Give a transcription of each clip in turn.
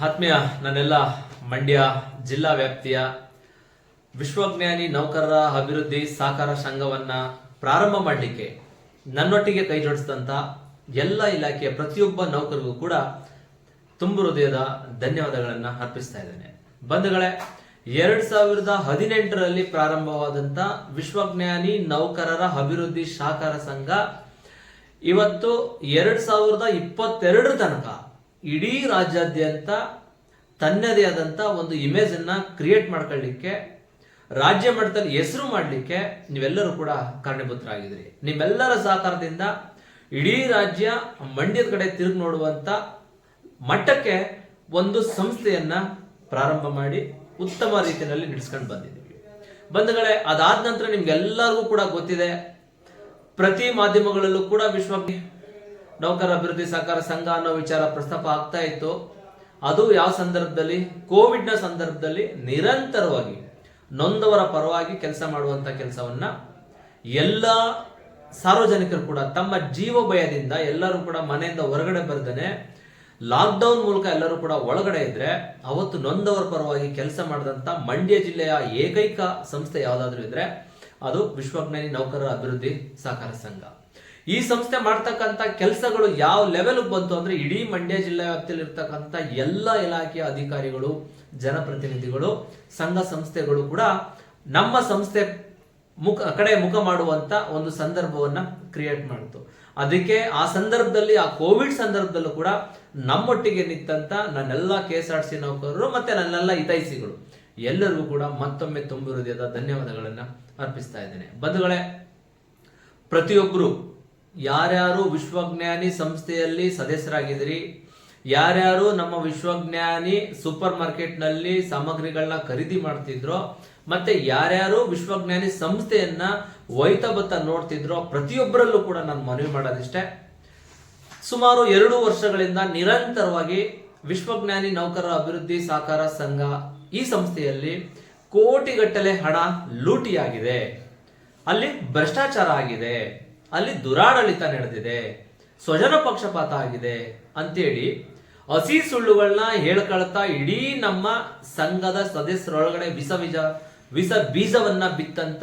ಆತ್ಮೀಯ ನನ್ನೆಲ್ಲ ಮಂಡ್ಯ ಜಿಲ್ಲಾ ವ್ಯಾಪ್ತಿಯ ವಿಶ್ವಜ್ಞಾನಿ ನೌಕರರ ಅಭಿವೃದ್ಧಿ ಸಹಕಾರ ಸಂಘವನ್ನ ಪ್ರಾರಂಭ ಮಾಡಲಿಕ್ಕೆ ನನ್ನೊಟ್ಟಿಗೆ ಕೈ ಜೋಡಿಸಿದಂಥ ಎಲ್ಲ ಇಲಾಖೆಯ ಪ್ರತಿಯೊಬ್ಬ ನೌಕರಿಗೂ ಕೂಡ ತುಂಬು ಹೃದಯದ ಧನ್ಯವಾದಗಳನ್ನ ಅರ್ಪಿಸ್ತಾ ಇದ್ದೇನೆ. ಬಂಧುಗಳೇ, ಎರಡ್ ಸಾವಿರದ ಹದಿನೆಂಟರಲ್ಲಿ ಪ್ರಾರಂಭವಾದಂತ ವಿಶ್ವಜ್ಞಾನಿ ನೌಕರರ ಅಭಿವೃದ್ಧಿ ಸಹಕಾರ ಸಂಘ ಇವತ್ತು ಎರಡ್ ಸಾವಿರದ ಇಪ್ಪತ್ತೆರಡರ ತನಕ ಇಡೀ ರಾಜ್ಯಾದ್ಯಂತ ತನ್ನದೇ ಆದಂಥ ಒಂದು ಇಮೇಜನ್ನು ಕ್ರಿಯೇಟ್ ಮಾಡ್ಕೊಳ್ಳಿಕ್ಕೆ, ರಾಜ್ಯ ಮಟ್ಟದಲ್ಲಿ ಹೆಸರು ಮಾಡಲಿಕ್ಕೆ ನೀವೆಲ್ಲರೂ ಕೂಡ ಕಾರಣೀಭೂತರಾಗಿದ್ದೀರಿ. ನಿಮ್ಮೆಲ್ಲರ ಸಹಕಾರದಿಂದ ಇಡೀ ರಾಜ್ಯ ಮಂಡ್ಯದ ಕಡೆ ತಿರುಗಿ ನೋಡುವಂಥ ಮಟ್ಟಕ್ಕೆ ಒಂದು ಸಂಸ್ಥೆಯನ್ನು ಪ್ರಾರಂಭ ಮಾಡಿ ಉತ್ತಮ ರೀತಿಯಲ್ಲಿ ನಡೆಸ್ಕೊಂಡು ಬಂದಿದ್ದೀವಿ. ಬಂಧುಗಳೇ, ಅದಾದ ನಂತರ ನಿಮ್ಗೆಲ್ಲರಿಗೂ ಕೂಡ ಗೊತ್ತಿದೆ. ಪ್ರತಿ ಮಾಧ್ಯಮಗಳಲ್ಲೂ ಕೂಡ ವಿಶ್ವ ನೌಕರ ಅಭಿವೃದ್ಧಿ ಸಹಕಾರ ಸಂಘ ಅನ್ನೋ ವಿಚಾರ ಪ್ರಸ್ತಾಪ ಆಗ್ತಾ ಇತ್ತು. ಅದು ಯಾವ ಸಂದರ್ಭದಲ್ಲಿ? ಕೋವಿಡ್ನ ಸಂದರ್ಭದಲ್ಲಿ ನಿರಂತರವಾಗಿ ನೊಂದವರ ಪರವಾಗಿ ಕೆಲಸ ಮಾಡುವಂತ ಕೆಲಸವನ್ನ ಎಲ್ಲ ಸಾರ್ವಜನಿಕರು ಕೂಡ ತಮ್ಮ ಜೀವ ಭಯದಿಂದ ಎಲ್ಲರೂ ಕೂಡ ಮನೆಯಿಂದ ಹೊರಗಡೆ ಬರ್ದೇನೆ ಲಾಕ್ಡೌನ್ ಮೂಲಕ ಎಲ್ಲರೂ ಕೂಡ ಒಳಗಡೆ ಇದ್ರೆ ಅವತ್ತು ನೊಂದವರ ಪರವಾಗಿ ಕೆಲಸ ಮಾಡಿದಂಥ ಮಂಡ್ಯ ಜಿಲ್ಲೆಯ ಏಕೈಕ ಸಂಸ್ಥೆ ಯಾವುದಾದ್ರೂ ಇದ್ರೆ ಅದು ವಿಶ್ವಜ್ಞಾನಿ ನೌಕರರ ಅಭಿವೃದ್ಧಿ ಸಹಕಾರ ಸಂಘ. ಈ ಸಂಸ್ಥೆ ಮಾಡ್ತಕ್ಕಂಥ ಕೆಲಸಗಳು ಯಾವ ಲೆವೆಲ್ ಬಂತು ಅಂದ್ರೆ ಇಡೀ ಮಂಡ್ಯ ಜಿಲ್ಲೆ ವ್ಯಾಪ್ತಿಯಲ್ಲಿ ಇರ್ತಕ್ಕಂಥ ಎಲ್ಲ ಇಲಾಖೆಯ ಅಧಿಕಾರಿಗಳು, ಜನಪ್ರತಿನಿಧಿಗಳು, ಸಂಘ ಸಂಸ್ಥೆಗಳು ಕೂಡ ನಮ್ಮ ಸಂಸ್ಥೆ ಮುಖ, ಕಡೆ ಮುಖ ಮಾಡುವಂತ ಒಂದು ಸಂದರ್ಭವನ್ನ ಕ್ರಿಯೇಟ್ ಮಾಡಿತು. ಅದಕ್ಕೆ ಆ ಸಂದರ್ಭದಲ್ಲಿ, ಆ ಕೋವಿಡ್ ಸಂದರ್ಭದಲ್ಲೂ ಕೂಡ ನಮ್ಮೊಟ್ಟಿಗೆ ನಿಂತಂತ ನನ್ನೆಲ್ಲ ಕೆ ಎಸ್ ಆರ್ ಸಿ ನೌಕರರು ಮತ್ತೆ ನನ್ನೆಲ್ಲ ಹಿತೈಸಿಗಳು ಎಲ್ಲರಿಗೂ ಕೂಡ ಮತ್ತೊಮ್ಮೆ ತುಂಬು ಹೃದಯದ ಧನ್ಯವಾದಗಳನ್ನು ಅರ್ಪಿಸ್ತಾ ಇದ್ದೇನೆ. ಬಂಧುಗಳೇ ಪ್ರತಿಯೊಬ್ಬರು ಯಾರ್ಯಾರು ವಿಶ್ವಜ್ಞಾನಿ ಸಂಸ್ಥೆಯಲ್ಲಿ ಸದಸ್ಯರಾಗಿದ್ದೀರಿ, ಯಾರ್ಯಾರು ನಮ್ಮ ವಿಶ್ವಜ್ಞಾನಿ ಸೂಪರ್ ಮಾರ್ಕೆಟ್ನಲ್ಲಿ ಸಾಮಗ್ರಿಗಳನ್ನ ಖರೀದಿ ಮಾಡ್ತಿದ್ರೋ, ಮತ್ತೆ ಯಾರ್ಯಾರು ವಿಶ್ವಜ್ಞಾನಿ ಸಂಸ್ಥೆಯನ್ನ ಒಯ್ತಾ ಬತ್ತ ನೋಡ್ತಿದ್ರೋ ಪ್ರತಿಯೊಬ್ಬರಲ್ಲೂ ಕೂಡ ನಾನು ಮನವಿ ಮಾಡೋದಿಷ್ಟೇ. ಸುಮಾರು ಎರಡು ವರ್ಷಗಳಿಂದ ನಿರಂತರವಾಗಿ ವಿಶ್ವಜ್ಞಾನಿ ನೌಕರರ ಅಭಿವೃದ್ಧಿ ಸಹಕಾರ ಸಂಘ ಈ ಸಂಸ್ಥೆಯಲ್ಲಿ ಕೋಟಿಗಟ್ಟಲೆ ಹಣ ಲೂಟಿಯಾಗಿದೆ. ಅಲ್ಲಿ ಭ್ರಷ್ಟಾಚಾರ ಆಗಿದೆ. ಅಲ್ಲಿ ದುರಾಡಳಿತ ನಡೆದಿದೆ. ಸ್ವಜನ ಪಕ್ಷಪಾತ ಆಗಿದೆ ಅಂತೇಳಿ ಹಸಿ ಸುಳ್ಳುಗಳನ್ನ ಹೇಳ್ಕೊಳ್ತಾ ಇಡೀ ನಮ್ಮ ಸಂಘದ ಸದಸ್ಯರೊಳಗಡೆ ವಿಷ ಬೀಜ ವಿಷ ಬೀಜವನ್ನ ಬಿತ್ತಂತ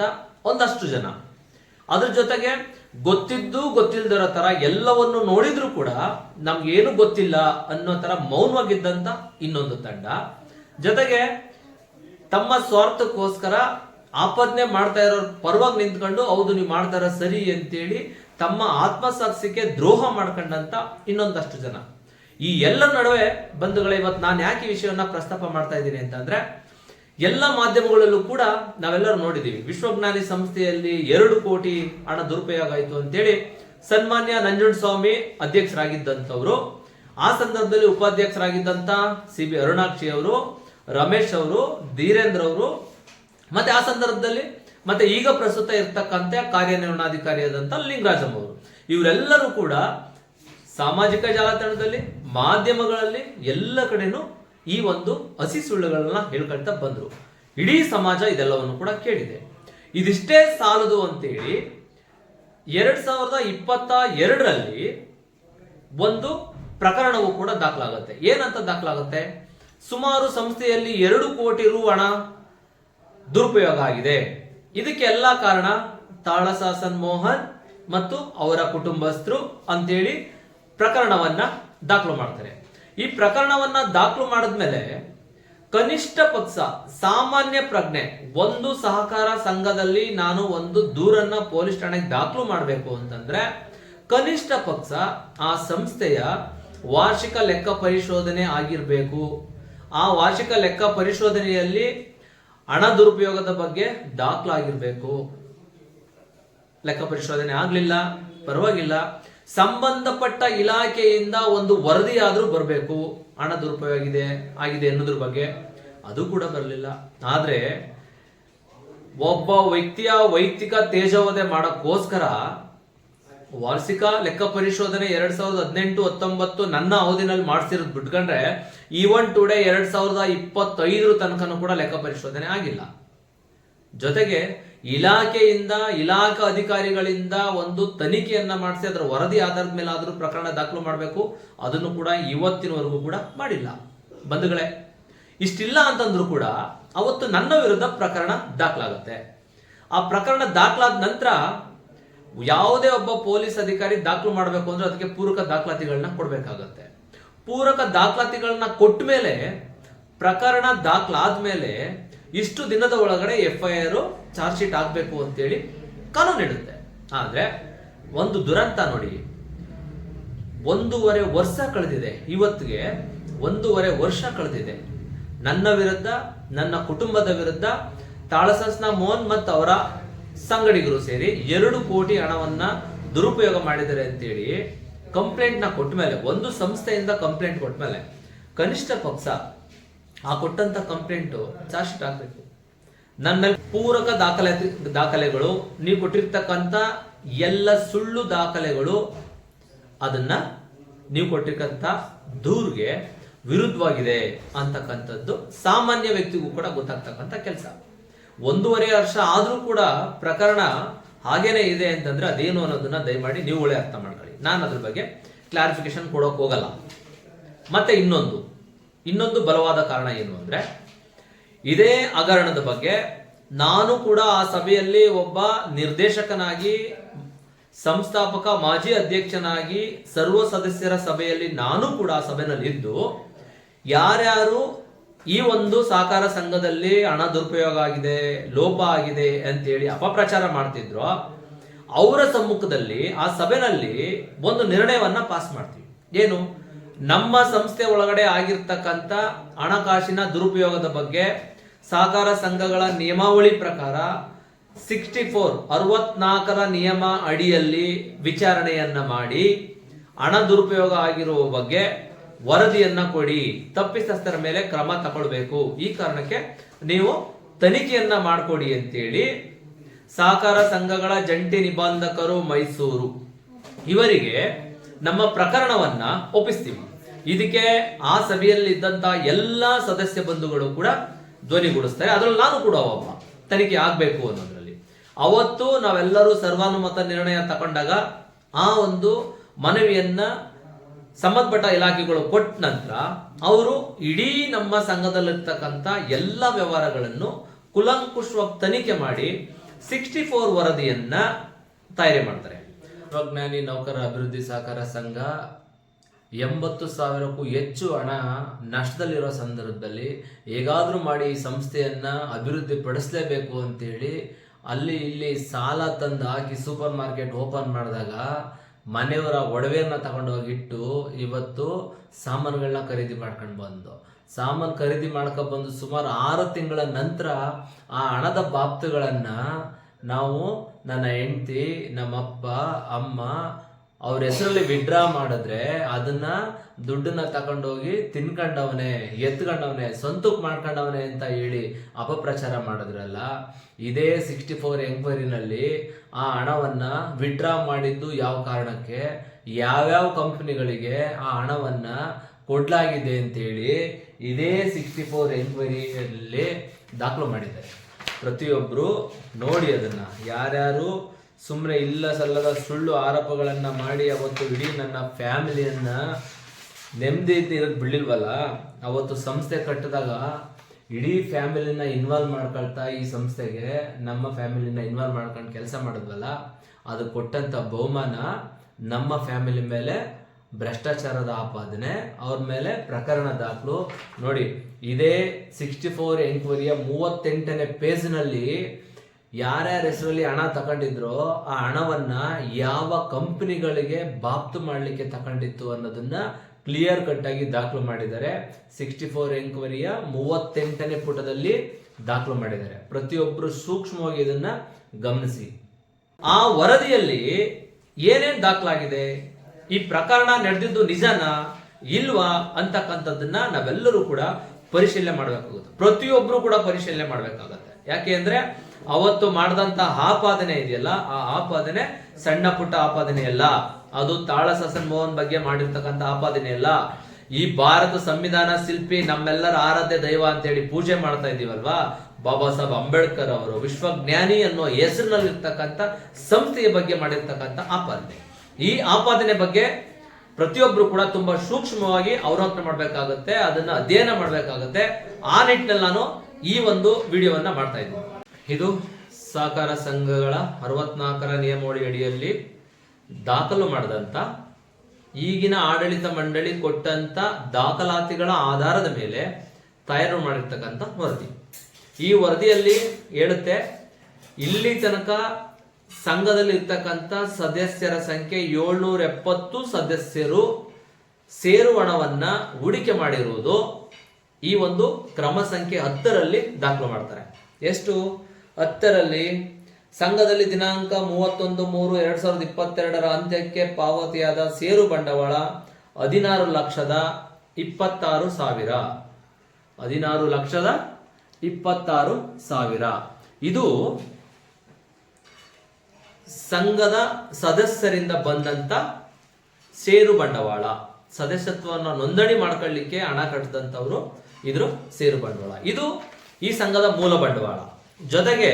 ಒಂದಷ್ಟು ಜನ. ಅದ್ರ ಜೊತೆಗೆ ಗೊತ್ತಿದ್ದು ಗೊತ್ತಿಲ್ದಿರೋ ತರ ಎಲ್ಲವನ್ನು ನೋಡಿದ್ರು ಕೂಡ ನಮ್ಗೇನು ಗೊತ್ತಿಲ್ಲ ಅನ್ನೋ ತರ ಮೌನವಾಗಿದ್ದಂತ ಇನ್ನೊಂದು ತಂಡ. ಜೊತೆಗೆ ತಮ್ಮ ಸ್ವಾರ್ಥಕ್ಕೋಸ್ಕರ ಆಪಾದನೆ ಮಾಡ್ತಾ ಇರೋ ಪರವಾಗಿ ನಿಂತ್ಕೊಂಡು ಹೌದು ನೀವು ಮಾಡ್ತಾರ ಸರಿ ಅಂತೇಳಿ ತಮ್ಮ ಆತ್ಮಸಾಕ್ಷಿಗೆ ದ್ರೋಹ ಮಾಡ್ಕೊಂಡಂತ ಇನ್ನೊಂದಷ್ಟು ಜನ. ಈ ಎಲ್ಲ ನಡುವೆ ಬಂಧುಗಳೇ, ಇವತ್ತು ನಾನು ಯಾಕೆ ಈ ವಿಷಯವನ್ನ ಪ್ರಸ್ತಾಪ ಮಾಡ್ತಾ ಇದ್ದೀನಿ ಅಂತಂದ್ರೆ, ಎಲ್ಲ ಮಾಧ್ಯಮಗಳಲ್ಲೂ ಕೂಡ ನಾವೆಲ್ಲರೂ ನೋಡಿದೀವಿ. ವಿಶ್ವಜ್ಞಾನಿ ಸಂಸ್ಥೆಯಲ್ಲಿ ಎರಡು ಕೋಟಿ ಹಣ ದುರುಪಯೋಗ ಆಯಿತು ಅಂತೇಳಿ ಸನ್ಮಾನ್ಯ ನಂಜುಂಡಸ್ವಾಮಿ ಅಧ್ಯಕ್ಷರಾಗಿದ್ದಂಥವ್ರು, ಆ ಸಂದರ್ಭದಲ್ಲಿ ಉಪಾಧ್ಯಕ್ಷರಾಗಿದ್ದಂತ ಸಿ ಬಿ ಅರುಣಾಕ್ಷಿ ಅವರು, ರಮೇಶ್ ಅವರು, ಧೀರೇಂದ್ರ ಅವರು ಮತ್ತೆ ಆ ಸಂದರ್ಭದಲ್ಲಿ ಮತ್ತೆ ಈಗ ಪ್ರಸ್ತುತ ಇರ್ತಕ್ಕಂಥ ಕಾರ್ಯನಿರ್ವಹಣಾಧಿಕಾರಿಯಾದಂಥ ಲಿಂಗರಾಜಂ ಅವರು. ಇವರೆಲ್ಲರೂ ಕೂಡ ಸಾಮಾಜಿಕ ಜಾಲತಾಣದಲ್ಲಿ, ಮಾಧ್ಯಮಗಳಲ್ಲಿ ಎಲ್ಲ ಕಡೆನೂ ಈ ಒಂದು ಹಸಿ ಸುಳ್ಳುಗಳನ್ನ ಹೇಳ್ಕೊಳ್ತಾ ಬಂದ್ರು. ಇಡೀ ಸಮಾಜ ಇದೆಲ್ಲವನ್ನು ಕೂಡ ಕೇಳಿದೆ. ಇದಿಷ್ಟೇ ಸಾಲದು ಅಂತೇಳಿ ಎರಡ್ ಸಾವಿರದ ಇಪ್ಪತ್ತ ಎರಡರಲ್ಲಿ ಒಂದು ಪ್ರಕರಣವು ಕೂಡ ದಾಖಲಾಗುತ್ತೆ. ಏನಂತ ದಾಖಲಾಗುತ್ತೆ? ಸುಮಾರು ಸಂಸ್ಥೆಯಲ್ಲಿ ಎರಡು ಕೋಟಿ ರು ಹಣ ದುರುಪಯೋಗ ಆಗಿದೆ. ಇದಕ್ಕೆಲ್ಲ ಕಾರಣ ತಾಳಸಾಸನ್ ಮೋಹನ್ ಮತ್ತು ಅವರ ಕುಟುಂಬಸ್ಥರು ಅಂತೇಳಿ ಪ್ರಕರಣವನ್ನ ದಾಖಲು ಮಾಡ್ತಾರೆ. ಈ ಪ್ರಕರಣವನ್ನ ದಾಖಲು ಮಾಡಿದ್ಮೇಲೆ ಕನಿಷ್ಠ ಪಕ್ಷ, ಸಾಮಾನ್ಯ ಪ್ರಜ್ಞೆ, ಒಂದು ಸಹಕಾರ ಸಂಘದಲ್ಲಿ ನಾನು ಒಂದು ದೂರನ್ನ ಪೊಲೀಸ್ ಠಾಣೆಗೆ ದಾಖಲು ಮಾಡಬೇಕು ಅಂತಂದ್ರೆ ಕನಿಷ್ಠ ಪಕ್ಷ ಆ ಸಂಸ್ಥೆಯ ವಾರ್ಷಿಕ ಲೆಕ್ಕ ಪರಿಶೋಧನೆ ಆಗಿರಬೇಕು. ಆ ವಾರ್ಷಿಕ ಲೆಕ್ಕ ಪರಿಶೋಧನೆಯಲ್ಲಿ ಹಣ ದುರುಪಯೋಗದ ಬಗ್ಗೆ ದಾಖಲಾಗಿರ್ಬೇಕು. ಲೆಕ್ಕ ಪರಿಶೋಧನೆ ಆಗ್ಲಿಲ್ಲ, ಪರವಾಗಿಲ್ಲ. ಸಂಬಂಧಪಟ್ಟ ಇಲಾಖೆಯಿಂದ ಒಂದು ವರದಿ ಆದ್ರೂ ಬರಬೇಕು. ಹಣ ದುರುಪಯೋಗ ಇದೆ, ಆಗಿದೆ ಅನ್ನೋದ್ರ ಬಗ್ಗೆ ಅದು ಕೂಡ ಬರಲಿಲ್ಲ. ಆದ್ರೆ ಒಬ್ಬ ವ್ಯಕ್ತಿಯ ವೈಯಕ್ತಿಕ ತೇಜವಧೆ ಮಾಡೋಕ್ಕೋಸ್ಕರ ವಾರ್ಷಿಕ ಲೆಕ್ಕ ಪರಿಶೋಧನೆ ಎರಡ್ ಸಾವಿರದ ಹದಿನೆಂಟು ಹತ್ತೊಂಬತ್ತು ನನ್ನ ಅವಧಿನಲ್ಲಿ ಮಾಡಿಸಿರೋದು ಬಿಟ್ಕೊಂಡ್ರೆ ಈವನ್ ಟುಡೇ ಎರಡ್ ಸಾವಿರದ ಇಪ್ಪತ್ತೈದರ ತನಕನೂ ಕೂಡ ಲೆಕ್ಕ ಪರಿಶೋಧನೆ ಆಗಿಲ್ಲ. ಜೊತೆಗೆ ಇಲಾಖೆಯಿಂದ, ಇಲಾಖಾ ಅಧಿಕಾರಿಗಳಿಂದ ಒಂದು ತನಿಖೆಯನ್ನ ಮಾಡಿಸಿ, ಅದರ ವರದಿ ಆಧಾರದ ಮೇಲೆ ಆದರೂ ಪ್ರಕರಣ ದಾಖಲು ಮಾಡಬೇಕು. ಅದನ್ನು ಕೂಡ ಇವತ್ತಿನವರೆಗೂ ಕೂಡ ಮಾಡಿಲ್ಲ. ಬಂಧುಗಳೇ, ಇಷ್ಟಿಲ್ಲ ಅಂತಂದ್ರೂ ಕೂಡ ಅವತ್ತು ನನ್ನ ವಿರುದ್ಧ ಪ್ರಕರಣ ದಾಖಲಾಗುತ್ತೆ. ಆ ಪ್ರಕರಣ ದಾಖಲಾದ ನಂತರ ಯಾವುದೇ ಒಬ್ಬ ಪೊಲೀಸ್ ಅಧಿಕಾರಿ ದಾಖಲು ಮಾಡಬೇಕು ಅಂದ್ರೆ ಅದಕ್ಕೆ ಪೂರಕ ದಾಖಲಾತಿಗಳನ್ನ ಕೊಡಬೇಕಾಗತ್ತೆ. ಪೂರಕ ದಾಖಲಾತಿಗಳನ್ನ ಕೊಟ್ಟ ಮೇಲೆ, ಪ್ರಕರಣ ದಾಖಲಾದ ಮೇಲೆ ಇಷ್ಟು ದಿನದ ಒಳಗಡೆ F I R charge sheet ಆಗಬೇಕು ಅಂತೇಳಿ ಕಾನೂನು ಇಡುತ್ತೆ. ಆದ್ರೆ ಒಂದು ದುರಂತ ನೋಡಿ, ಒಂದೂವರೆ ವರ್ಷ ಕಳೆದಿದೆ. ಇವತ್ತಿಗೆ ಒಂದೂವರೆ ವರ್ಷ ಕಳೆದಿದೆ. ನನ್ನ ವಿರುದ್ಧ, ನನ್ನ ಕುಟುಂಬದ ವಿರುದ್ಧ ತಾಳಸಸ್ನ ಮೋಹನ್ ಮತ್ತು ಅವರ ಸಂಗಡಿಗರು ಸೇರಿ ಎರಡು ಕೋಟಿ ಹಣವನ್ನ ದುರುಪಯೋಗ ಮಾಡಿದ್ದಾರೆ ಅಂತೇಳಿ ಕಂಪ್ಲೇಂಟ್ನ ಕೊಟ್ಟ ಮೇಲೆ, ಒಂದು ಸಂಸ್ಥೆಯಿಂದ ಕಂಪ್ಲೇಂಟ್ ಕೊಟ್ಟ ಮೇಲೆ, ಕನಿಷ್ಠ ಪಕ್ಷ ಆ ಕೊಟ್ಟಂತ ಕಂಪ್ಲೇಂಟ್ ಚಾರ್ಜ್ ಶೀಟ್ ಆಗಬೇಕು ನನ್ನ ಮೇಲೆ ಪೂರಕ ದಾಖಲೆ, ದಾಖಲೆಗಳು, ನೀವು ಕೊಟ್ಟಿರ್ತಕ್ಕಂಥ ಎಲ್ಲ ಸುಳ್ಳು ದಾಖಲೆಗಳು ಅದನ್ನ ನೀವು ಕೊಟ್ಟಿರ್ತಕ್ಕಂಥ ದೂರ್ಗೆ ವಿರುದ್ಧವಾಗಿದೆ ಅಂತಕ್ಕಂಥದ್ದು ಸಾಮಾನ್ಯ ವ್ಯಕ್ತಿಗೂ ಕೂಡ ಗೊತ್ತಾಗ್ತಕ್ಕಂಥ ಕೆಲಸ. ಒಂದೂವರೆ ವರ್ಷ ಆದರೂ ಕೂಡ ಪ್ರಕರಣ ಹಾಗೇನೆ ಇದೆ ಅಂತಂದ್ರೆ ಅದೇನು ಅನ್ನೋದನ್ನ ದಯಮಾಡಿ ನೀವು ಒಳ್ಳೆ ಅರ್ಥ ಮಾಡ್ಕೊಳ್ಳಿ. ನಾನು ಅದ್ರ ಬಗ್ಗೆ ಕ್ಲಾರಿಫಿಕೇಶನ್ ಕೊಡೋಕೆ ಹೋಗಲ್ಲ. ಮತ್ತೆ ಇನ್ನೊಂದು ಇನ್ನೊಂದು ಬಲವಾದ ಕಾರಣ ಏನು ಅಂದ್ರೆ, ಇದೇ ಹಗರಣದ ಬಗ್ಗೆ ನಾನು ಕೂಡ ಆ ಸಭೆಯಲ್ಲಿ ಒಬ್ಬ ನಿರ್ದೇಶಕನಾಗಿ, ಸಂಸ್ಥಾಪಕ, ಮಾಜಿ ಅಧ್ಯಕ್ಷನಾಗಿ, ಸರ್ವ ಸದಸ್ಯರ ಸಭೆಯಲ್ಲಿ ನಾನು ಕೂಡ ಆ ಸಭೆಯಲ್ಲಿ ಇದ್ದು, ಯಾರ್ಯಾರು ಈ ಒಂದು ಸಹಕಾರ ಸಂಘದಲ್ಲಿ ಹಣ ದುರುಪಯೋಗ ಆಗಿದೆ, ಲೋಪ ಆಗಿದೆ ಅಂತೇಳಿ ಅಪಪ್ರಚಾರ ಮಾಡ್ತಿದ್ರು ಅವರ ಸಮ್ಮುಖದಲ್ಲಿ ಆ ಸಭೆನಲ್ಲಿ ಒಂದು ನಿರ್ಣಯವನ್ನ ಪಾಸ್ ಮಾಡ್ತೀವಿ. ಏನು? ನಮ್ಮ ಸಂಸ್ಥೆ ಒಳಗಡೆ ಆಗಿರ್ತಕ್ಕಂಥ ಹಣಕಾಸಿನ ದುರುಪಯೋಗದ ಬಗ್ಗೆ ಸಹಕಾರ ಸಂಘಗಳ ನಿಯಮಾವಳಿ ಪ್ರಕಾರ ಸಿಕ್ಸ್ಟಿ ಫೋರ್ ಅರವತ್ನಾಲ್ಕರ ನಿಯಮ ಅಡಿಯಲ್ಲಿ ವಿಚಾರಣೆಯನ್ನ ಮಾಡಿ ಹಣ ದುರುಪಯೋಗ ಆಗಿರುವ ಬಗ್ಗೆ ವರದಿಯನ್ನ ಕೊಡಿ, ತಪ್ಪಿತಸ್ಥರ ಮೇಲೆ ಕ್ರಮ ತಗೊಳ್ಬೇಕು. ಈ ಕಾರಣಕ್ಕೆ ನೀವು ತನಿಖೆಯನ್ನ ಮಾಡಿಕೊಡಿ ಅಂತೇಳಿ ಸಹಕಾರ ಸಂಘಗಳ ಜಂಟಿ ನಿಬಂಧಕರು ಮೈಸೂರು. ಇವರಿಗೆ ನಮ್ಮ ಪ್ರಕರಣವನ್ನ ಒಪ್ಪಿಸ್ತೀವಿ. ಇದಕ್ಕೆ ಆ ಸಭೆಯಲ್ಲಿ ಇದ್ದಂತ ಎಲ್ಲಾ ಸದಸ್ಯ ಬಂಧುಗಳು ಕೂಡ ಧ್ವನಿಗೂಡಿಸ್ತಾರೆ ಅದರಲ್ಲಿ ನಾನು ಕೂಡ ಒಬ್ಬ. ತನಿಖೆ ಆಗ್ಬೇಕು ಅನ್ನೋದ್ರಲ್ಲಿ. ಅವತ್ತು ನಾವೆಲ್ಲರೂ ಸರ್ವಾನುಮತ ನಿರ್ಣಯ ತಗೊಂಡಾಗ ಆ ಒಂದು ಮನವಿಯನ್ನ ಸಂಬಂಧಪಟ್ಟ ಇಲಾಖೆಗಳು ಕೊಟ್ಟ ನಂತರ ಅವರು ಇಡೀ ನಮ್ಮ ಸಂಘದಲ್ಲಿರ್ತಕ್ಕಂಥ ಎಲ್ಲ ವ್ಯವಹಾರಗಳನ್ನು ಕುಲಂಕುಷವಾಗಿ ತನಿಖೆ ಮಾಡಿ ಸಿಕ್ಸ್ಟಿ ಫೋರ್ ವರದಿಯನ್ನ ತಯಾರಿ ಮಾಡ್ತಾರೆ. ಪ್ರಜ್ಞಾನಿ ನೌಕರ, ಅಭಿವೃದ್ಧಿ ಸಹಕಾರ ಸಂಘ ಎಂಬತ್ತು ಸಾವಿರಕ್ಕೂ ಹೆಚ್ಚು ಹಣ ನಷ್ಟದಲ್ಲಿರೋ ಸಂದರ್ಭದಲ್ಲಿ ಹೇಗಾದರೂ ಮಾಡಿ ಈ ಸಂಸ್ಥೆಯನ್ನ ಅಭಿವೃದ್ಧಿ ಪಡಿಸಲೇಬೇಕು ಅಂತೇಳಿ ಅಲ್ಲಿ ಇಲ್ಲಿ ಸಾಲ ತಂದು ಹಾಕಿ ಸೂಪರ್ ಮಾರ್ಕೆಟ್ ಓಪನ್ ಮಾಡಿದಾಗ ಮನೆಯವರ ಒಡವೆಯನ್ನು ತಗೊಂಡೋಗಿಟ್ಟು ಇವತ್ತು ಸಾಮಾನುಗಳನ್ನ ಖರೀದಿ ಮಾಡ್ಕೊಂಡು ಬಂದು ಸಾಮಾನು ಖರೀದಿ ಬಂದು ಸುಮಾರು ಆರು ತಿಂಗಳ ನಂತರ ಆ ಹಣದ ಬಾಪ್ತುಗಳನ್ನು ನಾವು ನನ್ನ ಹೆಂಡತಿ, ನಮ್ಮಪ್ಪ, ಅಮ್ಮ ಅವ್ರ ಹೆಸರಲ್ಲಿ ವಿಡ್ರಾ ಮಾಡಿದ್ರೆ ಅದನ್ನ ದುಡ್ಡನ್ನ ತಗೊಂಡೋಗಿ ತಿನ್ಕೊಂಡವನೇ, ಎತ್ಕೊಂಡವನೆ, ಸ್ವಂತಕ್ಕೆ ಮಾಡ್ಕೊಂಡವನೆ ಅಂತ ಹೇಳಿ ಅಪಪ್ರಚಾರ ಮಾಡಿದ್ರಲ್ಲ, ಇದೇ ಸಿಕ್ಸ್ಟಿ ಫೋರ್ ಎಂಕ್ವೈರಿನಲ್ಲಿ ಆ ಹಣವನ್ನ ವಿಡ್ರಾ ಮಾಡಿದ್ದು ಯಾವ ಕಾರಣಕ್ಕೆ? ಯಾವ್ಯಾವ ಕಂಪ್ನಿಗಳಿಗೆ ಆ ಹಣವನ್ನ ಕೊಡ್ಲಾಗಿದೆ ಅಂತೇಳಿ ಇದೇ ಸಿಕ್ಸ್ಟಿ ಫೋರ್ ಎನ್ಕ್ವೈರಿಯಲ್ಲಿ ದಾಖಲು ಮಾಡಿದ್ದಾರೆ. ಪ್ರತಿಯೊಬ್ಬರು ನೋಡಿ ಅದನ್ನು. ಯಾರ್ಯಾರು ಸುಮ್ಮನೆ ಇಲ್ಲ ಸಲ್ಲದ ಸುಳ್ಳು ಆರೋಪಗಳನ್ನು ಮಾಡಿ ಅವತ್ತು ಇಡೀ ನನ್ನ ಫ್ಯಾಮಿಲಿಯನ್ನು ನೆಮ್ಮದಿ ಇರೋದು ಬಿಡಲಿಲ್ವಲ್ಲ? ಅವತ್ತು ಸಂಸ್ಥೆ ಕಟ್ಟಿದಾಗ ಇಡೀ ಫ್ಯಾಮಿಲಿನ ಇನ್ವಾಲ್ವ್ ಮಾಡ್ಕೊಳ್ತಾ ಈ ಸಂಸ್ಥೆಗೆ ನಮ್ಮ ಫ್ಯಾಮಿಲಿನ ಇನ್ವಾಲ್ವ್ ಮಾಡ್ಕೊಂಡು ಕೆಲಸ ಮಾಡಿದ್ವಲ್ಲ? ಅದು ಕೊಟ್ಟಂಥ ಬಹುಮಾನ ನಮ್ಮ ಫ್ಯಾಮಿಲಿ ಮೇಲೆ ಭ್ರಷ್ಟಾಚಾರದ ಆಪಾದನೆ, ಅವ್ರ ಮೇಲೆ ಪ್ರಕರಣ ದಾಖಲು. ನೋಡಿ, ಇದೇ ಸಿಕ್ಸ್ಟಿ ಫೋರ್ ಎಂಕ್ವೈರಿಯ ಮೂವತ್ತೆಂಟನೇ ಪೇಜ್ನಲ್ಲಿ ಯಾರ್ಯಾರ ಹೆಸರಲ್ಲಿ ಹಣ ತಗೊಂಡಿದ್ರೋ, ಆ ಹಣವನ್ನ ಯಾವ ಕಂಪನಿಗಳಿಗೆ ಬಾಪ್ತು ಮಾಡಲಿಕ್ಕೆ ತಗೊಂಡಿತ್ತು ಅನ್ನೋದನ್ನ ಕ್ಲಿಯರ್ ಕಟ್ ಆಗಿ ದಾಖಲು ಮಾಡಿದ್ದಾರೆ. ಸಿಕ್ಸ್ಟಿ ಫೋರ್ ಎಂಕ್ವೈರಿಯ ಮೂವತ್ತೆಂಟನೇ ಪುಟದಲ್ಲಿ ದಾಖಲು ಮಾಡಿದ್ದಾರೆ. ಪ್ರತಿಯೊಬ್ಬರು ಸೂಕ್ಷ್ಮವಾಗಿ ಇದನ್ನ ಗಮನಿಸಿ. ಆ ವರದಿಯಲ್ಲಿ ಏನೇನು ದಾಖಲಾಗಿದೆ? ಈ ಪ್ರಕರಣ ನಡೆದಿದ್ದು ನಿಜನಾ ಇಲ್ವಾ ಅಂತಕ್ಕಂಥದ್ದನ್ನ ನಾವೆಲ್ಲರೂ ಕೂಡ ಪರಿಶೀಲನೆ ಮಾಡಬೇಕಾಗುತ್ತೆ. ಪ್ರತಿಯೊಬ್ಬರೂ ಕೂಡ ಪರಿಶೀಲನೆ ಮಾಡಬೇಕಾಗತ್ತೆ. ಯಾಕೆ ಅಂದ್ರೆ ಅವತ್ತು ಮಾಡಿದಂತ ಆಪಾದನೆ ಇದೆಯಲ್ಲ, ಆ ಆಪಾದನೆ ಸಣ್ಣ ಪುಟ್ಟ ಆಪಾದನೆ ಅಲ್ಲ. ಅದು ತಾಳ ಸಸನ್ ಮೋಹನ್ ಬಗ್ಗೆ ಮಾಡಿರ್ತಕ್ಕಂಥ ಆಪಾದನೆ ಅಲ್ಲ. ಈ ಭಾರತ ಸಂವಿಧಾನ ಶಿಲ್ಪಿ ನಮ್ಮೆಲ್ಲರ ಆರಾಧ್ಯ ದೈವ ಅಂತ ಹೇಳಿ ಪೂಜೆ ಮಾಡ್ತಾ ಇದೀವಲ್ವಾ ಬಾಬಾ ಸಾಹೇಬ್ ಅಂಬೇಡ್ಕರ್ ಅವರು ವಿಶ್ವಜ್ಞಾನಿ ಅನ್ನೋ ಹೆಸರಿನಲ್ಲಿರ್ತಕ್ಕಂಥ ಸಂಸ್ಥೆಯ ಬಗ್ಗೆ ಮಾಡಿರ್ತಕ್ಕಂಥ ಆಪಾದನೆ. ಈ ಆಪಾದನೆ ಬಗ್ಗೆ ಪ್ರತಿಯೊಬ್ಬರು ಕೂಡ ತುಂಬಾ ಸೂಕ್ಷ್ಮವಾಗಿ ಅವಲೋಕನ ಮಾಡಬೇಕಾಗುತ್ತೆ, ಅದನ್ನ ಅಧ್ಯಯನ ಮಾಡಬೇಕಾಗುತ್ತೆ. ಆ ನಿಟ್ಟಿನಲ್ಲಿ ನಾನು ಈ ಒಂದು ವಿಡಿಯೋವನ್ನ ಮಾಡ್ತಾ ಇದ್ದೀನಿ. ಇದು ಸಹಕಾರ ಸಂಘಗಳ ಅರವತ್ನಾಲ್ಕರ ನಿಯಮಾವಳಿ ಅಡಿಯಲ್ಲಿ ದಾಖಲು ಮಾಡಿದಂತ, ಈಗಿನ ಆಡಳಿತ ಮಂಡಳಿ ಕೊಟ್ಟಂತ ದಾಖಲಾತಿಗಳ ಆಧಾರದ ಮೇಲೆ ತಯಾರು ಮಾಡಿರ್ತಕ್ಕಂಥ ವರದಿ. ಈ ವರದಿಯಲ್ಲಿ ಹೇಳುತ್ತೆ, ಇಲ್ಲಿ ತನಕ ಸಂಘದಲ್ಲಿ ಇರ್ತಕ್ಕಂಥ ಸದಸ್ಯರ ಸಂಖ್ಯೆ ಏಳ್ನೂರ ಎಪ್ಪತ್ತು ಸದಸ್ಯರು ಸೇರು ಹಣವನ್ನ ಹೂಡಿಕೆ ಮಾಡಿರುವುದು ಈ ಒಂದು ಕ್ರಮ ಸಂಖ್ಯೆ ಹತ್ತರಲ್ಲಿ ದಾಖಲು ಮಾಡ್ತಾರೆ. ಎಷ್ಟು? ಹತ್ತರಲ್ಲಿ ಸಂಘದಲ್ಲಿ ದಿನಾಂಕ ಮೂವತ್ತೊಂದು ಮೂರು ಎರಡ್ ಸಾವಿರದ ಇಪ್ಪತ್ತೆರಡರ ಅಂತ್ಯಕ್ಕೆ ಪಾವತಿಯಾದ ಸೇರು ಬಂಡವಾಳ ಹದಿನಾರು ಲಕ್ಷದ ಇಪ್ಪತ್ತಾರು ಸಾವಿರ. ಹದಿನಾರು ಲಕ್ಷದ ಇಪ್ಪತ್ತಾರು ಸಾವಿರ. ಇದು ಸಂಘದ ಸದಸ್ಯರಿಂದ ಬಂದಂತ ಸೇರು ಬಂಡವಾಳ. ಸದಸ್ಯತ್ವವನ್ನು ನೋಂದಣಿ ಮಾಡ್ಕೊಳ್ಳಿಕ್ಕೆ ಹಣ ಕಟ್ಟಿದಂಥವ್ರು ಇದ್ರ ಸೇರು ಬಂಡವಾಳ. ಇದು ಈ ಸಂಘದ ಮೂಲ ಬಂಡವಾಳ. ಜೊತೆಗೆ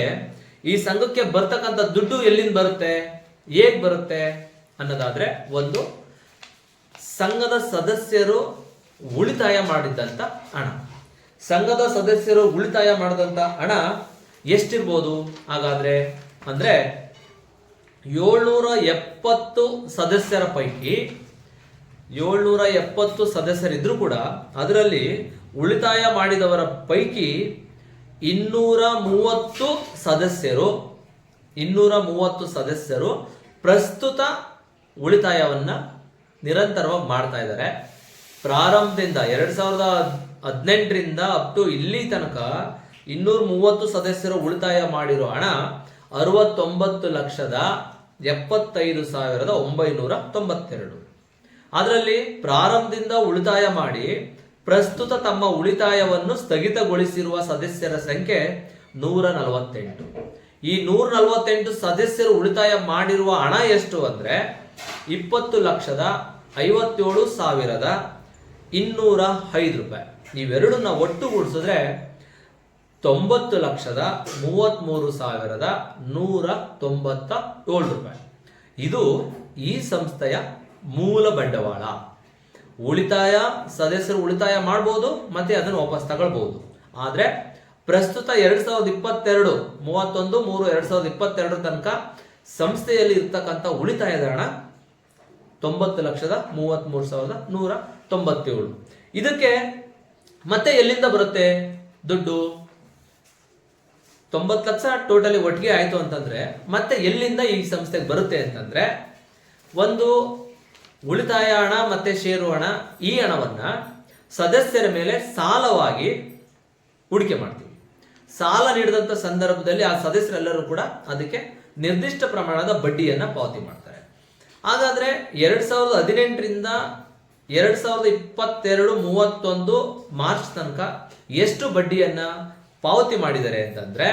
ಈ ಸಂಘಕ್ಕೆ ಬರ್ತಕ್ಕಂಥ ದುಡ್ಡು ಎಲ್ಲಿಂದ ಬರುತ್ತೆ? ಹೇಗ್ ಬರುತ್ತೆ? ಅನ್ನೋದಾದ್ರೆ ಒಂದು ಸಂಘದ ಸದಸ್ಯರು ಉಳಿತಾಯ ಮಾಡಿದ್ದಂತ ಹಣ. ಸಂಘದ ಸದಸ್ಯರು ಉಳಿತಾಯ ಮಾಡಿದಂತ ಹಣ ಎಷ್ಟಿರ್ಬೋದು? ಹಾಗಾದ್ರೆ ಅಂದ್ರೆ ಏಳ್ನೂರ ಎಪ್ಪತ್ತು ಸದಸ್ಯರ ಪೈಕಿ ಏಳ್ನೂರ ಎಪ್ಪತ್ತು ಸದಸ್ಯರಿದ್ರು ಕೂಡ ಅದರಲ್ಲಿ ಉಳಿತಾಯ ಮಾಡಿದವರ ಪೈಕಿ ಇನ್ನೂರ ಮೂವತ್ತು ಸದಸ್ಯರು, ಇನ್ನೂರ ಮೂವತ್ತು ಸದಸ್ಯರು ಪ್ರಸ್ತುತ ಉಳಿತಾಯವನ್ನ ನಿರಂತರವಾಗಿ ಮಾಡ್ತಾ ಇದ್ದಾರೆ. ಪ್ರಾರಂಭದಿಂದ ಎರಡು ಸಾವಿರದ ಹದಿನೆಂಟರಿಂದ ಅಪ್ ಟು ಇಲ್ಲಿ ತನಕ ಇನ್ನೂರ ಮೂವತ್ತು ಸದಸ್ಯರು ಉಳಿತಾಯ ಮಾಡಿರೋ ಹಣ ಅರವತ್ತೊಂಬತ್ತು ಲಕ್ಷದ ಎಪ್ಪತ್ತೈದು ಸಾವಿರದ ಒಂಬೈನೂರ ತೊಂಬತ್ತೆರಡು. ಅದರಲ್ಲಿ ಪ್ರಾರಂಭದಿಂದ ಉಳಿತಾಯ ಮಾಡಿ ಪ್ರಸ್ತುತ ತಮ್ಮ ಉಳಿತಾಯವನ್ನು ಸ್ಥಗಿತಗೊಳಿಸಿರುವ ಸದಸ್ಯರ ಸಂಖ್ಯೆ ನೂರ ನಲವತ್ತೆಂಟು. ಈ ನೂರ ನಲವತ್ತೆಂಟು ಸದಸ್ಯರು ಉಳಿತಾಯ ಮಾಡಿರುವ ಹಣ ಎಷ್ಟು ಅಂದ್ರೆ ಇಪ್ಪತ್ತು ಲಕ್ಷದ ಐವತ್ತೇಳು ಸಾವಿರದ ಇನ್ನೂರ ಐದು ರೂಪಾಯಿ. ಇವೆರಡನ್ನ ಒಟ್ಟುಗೂಡಿಸಿದ್ರೆ ತೊಂಬತ್ತು ಲಕ್ಷದ ಮೂವತ್ತ್ಮೂರು ಸಾವಿರದ ನೂರ ತೊಂಬತ್ತ ಏಳು ರೂಪಾಯಿ. ಇದು ಈ ಸಂಸ್ಥೆಯ ಮೂಲ ಬಂಡವಾಳ. ಉಳಿತಾಯ, ಸದಸ್ಯರು ಉಳಿತಾಯ ಮಾಡ್ಬೋದು ಮತ್ತೆ ಅದನ್ನು ವಾಪಸ್ ತಗೊಳ್ಬಹುದು. ಆದರೆ ಪ್ರಸ್ತುತ ಎರಡ್ ಸಾವಿರದ ಇಪ್ಪತ್ತೆರಡು, ಮೂವತ್ತೊಂದು, ಮೂರು, ಎರಡ್ ಸಾವಿರದ ಇಪ್ಪತ್ತೆರಡರ ತನಕ ಸಂಸ್ಥೆಯಲ್ಲಿ ಇರ್ತಕ್ಕಂಥ ಉಳಿತಾಯದ ಹಣ ತೊಂಬತ್ತು ಲಕ್ಷದ ಮೂವತ್ತ್ಮೂರು ಸಾವಿರದ ನೂರ ತೊಂಬತ್ತೇಳು. ಇದಕ್ಕೆ ಮತ್ತೆ ಎಲ್ಲಿಂದ ಬರುತ್ತೆ ದುಡ್ಡು? ತೊಂಬತ್ತು ಲಕ್ಷ ಟೋಟಲಿ ಒಟ್ಟಿಗೆ ಆಯಿತು ಅಂತಂದರೆ ಮತ್ತೆ ಎಲ್ಲಿಂದ ಈ ಸಂಸ್ಥೆಗೆ ಬರುತ್ತೆ ಅಂತಂದರೆ ಒಂದು ಉಳಿತಾಯ ಹಣ ಮತ್ತು ಷೇರು ಹಣ ಈ ಹಣವನ್ನು ಸದಸ್ಯರ ಮೇಲೆ ಸಾಲವಾಗಿ ಹೂಡಿಕೆ ಮಾಡ್ತೀವಿ. ಸಾಲ ನೀಡಿದಂಥ ಸಂದರ್ಭದಲ್ಲಿ ಆ ಸದಸ್ಯರೆಲ್ಲರೂ ಕೂಡ ಅದಕ್ಕೆ ನಿರ್ದಿಷ್ಟ ಪ್ರಮಾಣದ ಬಡ್ಡಿಯನ್ನು ಪಾವತಿ ಮಾಡ್ತಾರೆ. ಹಾಗಾದರೆ ಎರಡು ಸಾವಿರದ ಹದಿನೆಂಟರಿಂದ ಎರಡು ಸಾವಿರದ ಇಪ್ಪತ್ತೆರಡು ಮೂವತ್ತೊಂದು ಮಾರ್ಚ್ ತನಕ ಎಷ್ಟು ಬಡ್ಡಿಯನ್ನ ಪಾವತಿ ಮಾಡಿದ್ದಾರೆ ಅಂತಂದ್ರೆ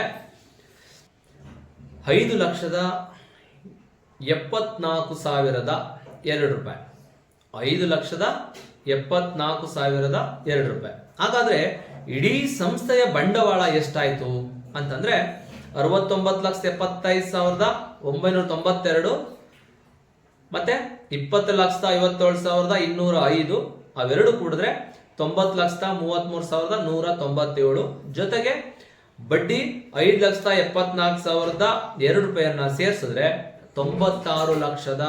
ಐದು ಲಕ್ಷದ ಎಪ್ಪತ್ನಾಲ್ಕು ಸಾವಿರದ ಎರಡು ರೂಪಾಯಿ. ಐದು ಲಕ್ಷದ ಎಪ್ಪತ್ನಾಲ್ಕು ಸಾವಿರದ ಎರಡು ರೂಪಾಯಿ. ಹಾಗಾದ್ರೆ ಇಡೀ ಸಂಸ್ಥೆಯ ಬಂಡವಾಳ ಎಷ್ಟಾಯಿತು ಅಂತಂದ್ರೆ ಅರವತ್ತೊಂಬತ್ತು ಲಕ್ಷದ ಎಪ್ಪತ್ತೈದು ಸಾವಿರದ ಒಂಬೈನೂರ ತೊಂಬತ್ತೆರಡು ಮತ್ತೆ ಇಪ್ಪತ್ತು ಲಕ್ಷದ ಐವತ್ತೇಳು ಸಾವಿರದ ಇನ್ನೂರ ಐದು, ಅವೆರಡು ಕೂಡಿದ್ರೆ ತೊಂಬತ್ತು ಲಕ್ಷದ ಮೂವತ್ತ್ಮೂರು ಸಾವಿರದ ನೂರ ತೊಂಬತ್ತೇಳು. ಜೊತೆಗೆ ಬಡ್ಡಿ ಐದು ಲಕ್ಷದ ಎಪ್ಪತ್ನಾಲ್ಕು ಸಾವಿರದ ಎರಡು ರೂಪಾಯಿಯನ್ನ ಸೇರಿಸಿದ್ರೆ ತೊಂಬತ್ತಾರು ಲಕ್ಷದ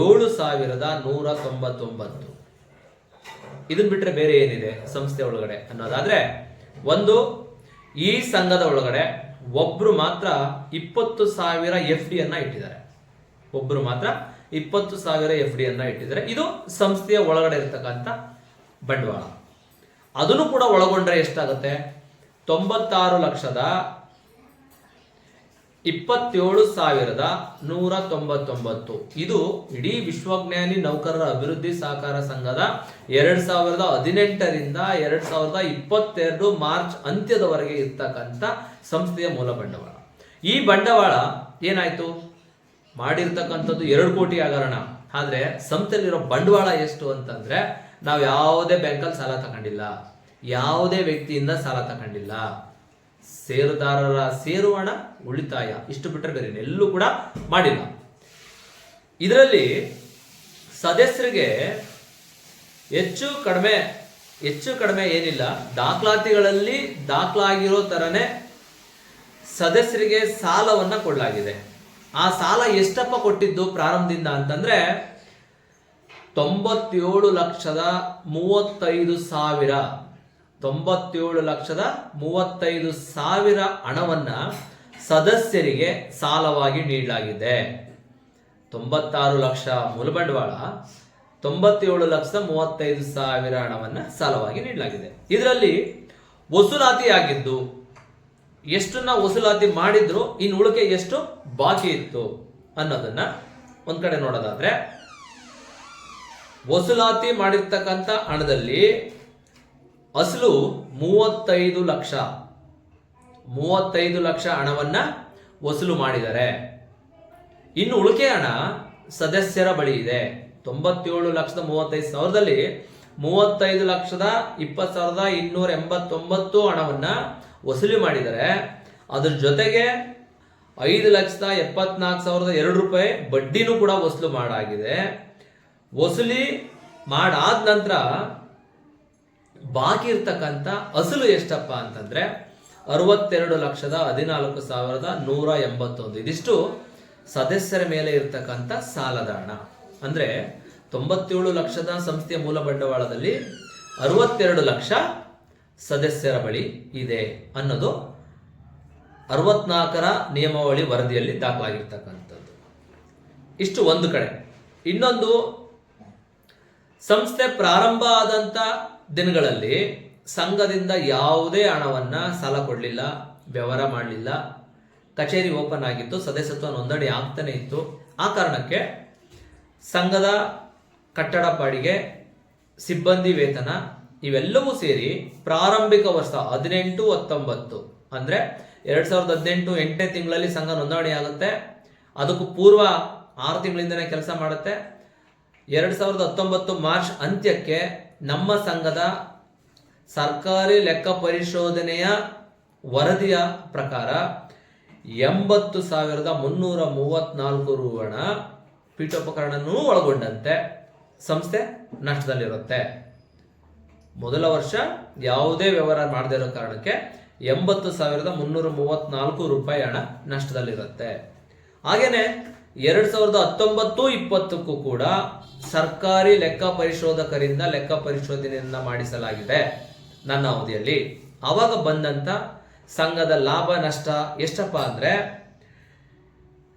ಏಳು ಸಾವಿರದ ನೂರ ತೊಂಬತ್ತೊಂಬತ್ತು. ಇದನ್ ಬಿಟ್ರೆ ಬೇರೆ ಏನಿದೆ ಸಂಸ್ಥೆ ಒಳಗಡೆ ಅನ್ನೋದಾದ್ರೆ, ಒಂದು, ಈ ಸಂಘದ ಒಳಗಡೆ ಒಬ್ರು ಮಾತ್ರ ಇಪ್ಪತ್ತು ಸಾವಿರ ಎಫ್ ಡಿ ಅನ್ನ ಇಟ್ಟಿದ್ದಾರೆ. ಒಬ್ರು ಮಾತ್ರ ಇಪ್ಪತ್ತು ಸಾವಿರ ಎಫ್ ಡಿ ಅನ್ನ ಇಟ್ಟಿದ್ದಾರೆ. ಇದು ಸಂಸ್ಥೆಯ ಒಳಗಡೆ ಇರತಕ್ಕಂಥ ಬಂಡವಾಳ. ಅದನ್ನು ಕೂಡ ಒಳಗೊಂಡ್ರೆ ಎಷ್ಟಾಗುತ್ತೆ? ತೊಂಬತ್ತಾರು ಲಕ್ಷದ ಇಪ್ಪತ್ತೇಳು ಸಾವಿರದ ನೂರ ತೊಂಬತ್ತೊಂಬತ್ತು. ಇದು ಇಡೀ ವಿಶ್ವಜ್ಞಾನಿ ನೌಕರರ ಅಭಿವೃದ್ಧಿ ಸಹಕಾರ ಸಂಘದ ಎರಡ್ ಸಾವಿರದ ಹದಿನೆಂಟರಿಂದ ಎರಡ್ ಸಾವಿರದ ಇಪ್ಪತ್ತೆರಡು ಮಾರ್ಚ್ ಅಂತ್ಯದವರೆಗೆ ಇರ್ತಕ್ಕಂಥ ಸಂಸ್ಥೆಯ ಮೂಲ ಬಂಡವಾಳ. ಈ ಬಂಡವಾಳ ಏನಾಯ್ತು? ಮಾಡಿರ್ತಕ್ಕಂಥದ್ದು ಎರಡು ಕೋಟಿ ಹಗರಣ. ಆದ್ರೆ ಸಂಸ್ಥೆಯಲ್ಲಿರೋ ಬಂಡವಾಳ ಎಷ್ಟು ಅಂತಂದ್ರೆ ನಾವು ಯಾವುದೇ ಬ್ಯಾಂಕಲ್ಲಿ ಸಾಲ ತಗೊಂಡಿಲ್ಲ, ಯಾವುದೇ ವ್ಯಕ್ತಿಯಿಂದ ಸಾಲ ತಗೊಂಡಿಲ್ಲ. ಸೇರುದಾರರ ಸೇರು ಹಣ ಉಳಿತಾಯ, ಇಷ್ಟು ಬಿಟ್ಟರೆ ಬೇರೆ ಎಲ್ಲೂ ಕೂಡ ಮಾಡಿಲ್ಲ. ಇದರಲ್ಲಿ ಸದಸ್ಯರಿಗೆ ಹೆಚ್ಚು ಕಡಿಮೆ ಹೆಚ್ಚು ಕಡಿಮೆ ಏನಿಲ್ಲ, ದಾಖಲಾತಿಗಳಲ್ಲಿ ದಾಖಲಾಗಿರೋ ತರನೇ ಸದಸ್ಯರಿಗೆ ಸಾಲವನ್ನ ಕೊಡಲಾಗಿದೆ. ಆ ಸಾಲ ಎಷ್ಟಪ್ಪ ಕೊಟ್ಟಿದ್ದು ಪ್ರಾರಂಭದಿಂದ ಅಂತಂದ್ರೆ ತೊಂಬತ್ತೇಳು ಲಕ್ಷದ ಮೂವತ್ತೈದು ಸಾವಿರ. ತೊಂಬತ್ತೇಳು ಲಕ್ಷದ ಮೂವತ್ತೈದು ಸಾವಿರ ಹಣವನ್ನ ಸದಸ್ಯರಿಗೆ ಸಾಲವಾಗಿ ನೀಡಲಾಗಿದೆ. ತೊಂಬತ್ತಾರು ಲಕ್ಷ ಮೂಲ ಬಂಡವಾಳ, ತೊಂಬತ್ತೇಳು ಲಕ್ಷದ ಮೂವತ್ತೈದು ಸಾವಿರ ಹಣವನ್ನ ಸಾಲವಾಗಿ ನೀಡಲಾಗಿದೆ. ಇದರಲ್ಲಿ ವಸೂಲಾತಿ ಆಗಿದ್ದು ಎಷ್ಟನ್ನ ವಸೂಲಾತಿ ಮಾಡಿದ್ರು ಇನ್ನು ಉಳಿಕೆ ಎಷ್ಟು ಬಾಕಿ ಇತ್ತು ಅನ್ನೋದನ್ನ ಒಂದ್ ಕಡೆ ನೋಡೋದಾದ್ರೆ ವಸೂಲಾತಿ ಮಾಡಿರ್ತಕ್ಕಂಥ ಹಣದಲ್ಲಿ ಅಸಲು ಮೂವತ್ತೈದು ಲಕ್ಷ ಮೂವತ್ತೈದು ಲಕ್ಷ ಹಣವನ್ನ ವಸೂಲು ಮಾಡಿದ್ದಾರೆ. ಇನ್ನು ಉಳಿಕೆ ಹಣ ಸದಸ್ಯರ ಬಳಿ ಇದೆ. ತೊಂಬತ್ತೇಳು ಲಕ್ಷದ ಮೂವತ್ತೈದು ಸಾವಿರದಲ್ಲಿ ಮೂವತ್ತೈದು ಲಕ್ಷದ ಇಪ್ಪತ್ತು ಸಾವಿರದ ಇನ್ನೂರ ಎಂಬತ್ತೊಂಬತ್ತು ಹಣವನ್ನ ವಸೂಲಿ ಮಾಡಿದ್ದಾರೆ. ಅದ್ರ ಜೊತೆಗೆ ಐದು ಲಕ್ಷದ ಎಪ್ಪತ್ನಾಲ್ಕು ಸಾವಿರದ ಎರಡು ರೂಪಾಯಿ ಬಡ್ಡಿನೂ ಕೂಡ ವಸೂಲು ಮಾಡಾಗಿದೆ. ವಸೂಲಿ ಮಾಡಾದ ನಂತರ ಬಾಕಿ ಇರ್ತಕ್ಕಂಥ ಅಸಲು ಎಷ್ಟಪ್ಪ ಅಂತಂದ್ರೆ ಅರವತ್ತೆರಡು ಲಕ್ಷದ ಹದಿನಾಲ್ಕು ಸಾವಿರದ ನೂರ ಎಂಬತ್ತೊಂದು. ಇದಿಷ್ಟು ಸದಸ್ಯರ ಮೇಲೆ ಇರ್ತಕ್ಕಂಥ ಸಾಲದ ಹಣ ಅಂದ್ರೆ ತೊಂಬತ್ತೇಳು ಲಕ್ಷದ ಸಂಸ್ಥೆಯ ಮೂಲ ಬಂಡವಾಳದಲ್ಲಿ ಅರವತ್ತೆರಡು ಲಕ್ಷ ಸದಸ್ಯರ ಬಳಿ ಇದೆ ಅನ್ನೋದು ಅರವತ್ನಾಲ್ಕರ ನಿಯಮಾವಳಿ ವರದಿಯಲ್ಲಿ ದಾಖಲಾಗಿರ್ತಕ್ಕಂಥದ್ದು. ಇಷ್ಟು ಒಂದು ಕಡೆ. ಇನ್ನೊಂದು ಸಂಸ್ಥೆ ಪ್ರಾರಂಭ ಆದಂತ ದಿನಗಳಲ್ಲಿ ಸಂಘದಿಂದ ಯಾವುದೇ ಹಣವನ್ನ ಸಾಲ ಕೊಡಲಿಲ್ಲ, ವ್ಯವಹಾರ ಮಾಡಲಿಲ್ಲ. ಕಚೇರಿ ಓಪನ್ ಆಗಿತ್ತು, ಸದಸ್ಯತ್ವ ನೋಂದಣಿ ಆಗ್ತಾನೆ ಇತ್ತು. ಆ ಕಾರಣಕ್ಕೆ ಸಂಘದ ಕಟ್ಟಡ ಪಾಡಿಗೆ ಸಿಬ್ಬಂದಿ ವೇತನ ಇವೆಲ್ಲವೂ ಸೇರಿ ಪ್ರಾರಂಭಿಕ ವರ್ಷ ಹದಿನೆಂಟು ಹತ್ತೊಂಬತ್ತು ಅಂದ್ರೆ ಎರಡ್ ಸಾವಿರದ ಹದಿನೆಂಟು ಎಂಟನೇ ತಿಂಗಳಲ್ಲಿ ಸಂಘ ನೋಂದಣಿ ಆಗುತ್ತೆ. ಅದಕ್ಕೂ ಪೂರ್ವ ಆರು ತಿಂಗಳಿಂದನೇ ಕೆಲಸ ಮಾಡುತ್ತೆ. ಎರಡ್ ಸಾವಿರದ ಹತ್ತೊಂಬತ್ತು ಮಾರ್ಚ್ ಅಂತ್ಯಕ್ಕೆ ನಮ್ಮ ಸಂಘದ ಸರ್ಕಾರಿ ಲೆಕ್ಕ ಪರಿಶೋಧನೆಯ ವರದಿಯ ಪ್ರಕಾರ ಎಂಬತ್ತು ಸಾವಿರದ ಮುನ್ನೂರ ಮೂವತ್ನಾಲ್ಕು ರು ಹಣ ಪೀಠೋಪಕರಣನೂ ಒಳಗೊಂಡಂತೆ ಸಂಸ್ಥೆ ನಷ್ಟದಲ್ಲಿರುತ್ತೆ. ಮೊದಲ ವರ್ಷ ಯಾವುದೇ ವ್ಯವಹಾರ ಮಾಡದೇ ಇರೋ ಕಾರಣಕ್ಕೆ ಎಂಬತ್ತು ಸಾವಿರದ ಮುನ್ನೂರ ಮೂವತ್ನಾಲ್ಕು ರೂಪಾಯಿ ಹಣ ನಷ್ಟದಲ್ಲಿರುತ್ತೆ. ಹಾಗೇನೆ ಎರಡ್ ಸಾವಿರದ ಹತ್ತೊಂಬತ್ತು ಇಪ್ಪತ್ತಕ್ಕೂ ಕೂಡ ಸರ್ಕಾರಿ ಲೆಕ್ಕ ಪರಿಶೋಧಕರಿಂದ ಲೆಕ್ಕ ಪರಿಶೋಧನೆಯನ್ನ ಮಾಡಿಸಲಾಗಿದೆ. ನನ್ನ ಅವಧಿಯಲ್ಲಿ. ಅವಾಗ ಬಂದಂತ ಸಂಘದ ಲಾಭ ನಷ್ಟ ಎಷ್ಟಪ್ಪ ಅಂದ್ರೆ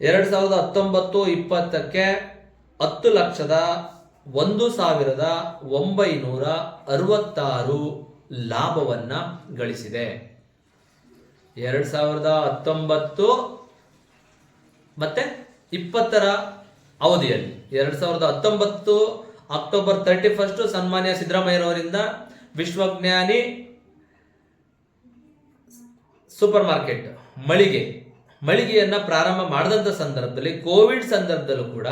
ಎರಡ್ ಸಾವಿರದ ಹತ್ತೊಂಬತ್ತು ಇಪ್ಪತ್ತಕ್ಕೆ ಹತ್ತು ಲಕ್ಷದ ಒಂದು ಸಾವಿರದ ಒಂಬೈನೂರ ಅರವತ್ತಾರು ಲಾಭವನ್ನ ಗಳಿಸಿದೆ. ಎರಡ್ ಸಾವಿರದ ಹತ್ತೊಂಬತ್ತು ಮತ್ತೆ? ಇಪ್ಪತ್ತರ ಅವಧಿಯಲ್ಲಿ. ಎರಡ್ ಸಾವಿರದ ಹತ್ತೊಂಬತ್ತು ಅಕ್ಟೋಬರ್ ತರ್ಟಿ ಫಸ್ಟ್ ಸನ್ಮಾನ್ಯ ಸಿದ್ದರಾಮಯ್ಯನವರಿಂದ ವಿಶ್ವಜ್ಞಾನಿ ಸೂಪರ್ ಮಾರ್ಕೆಟ್ ಮಳಿಗೆ. ಮಳಿಗೆಯನ್ನ ಪ್ರಾರಂಭ ಮಾಡಿದಂಥ ಸಂದರ್ಭದಲ್ಲಿ, ಕೋವಿಡ್ ಸಂದರ್ಭದಲ್ಲೂ ಕೂಡ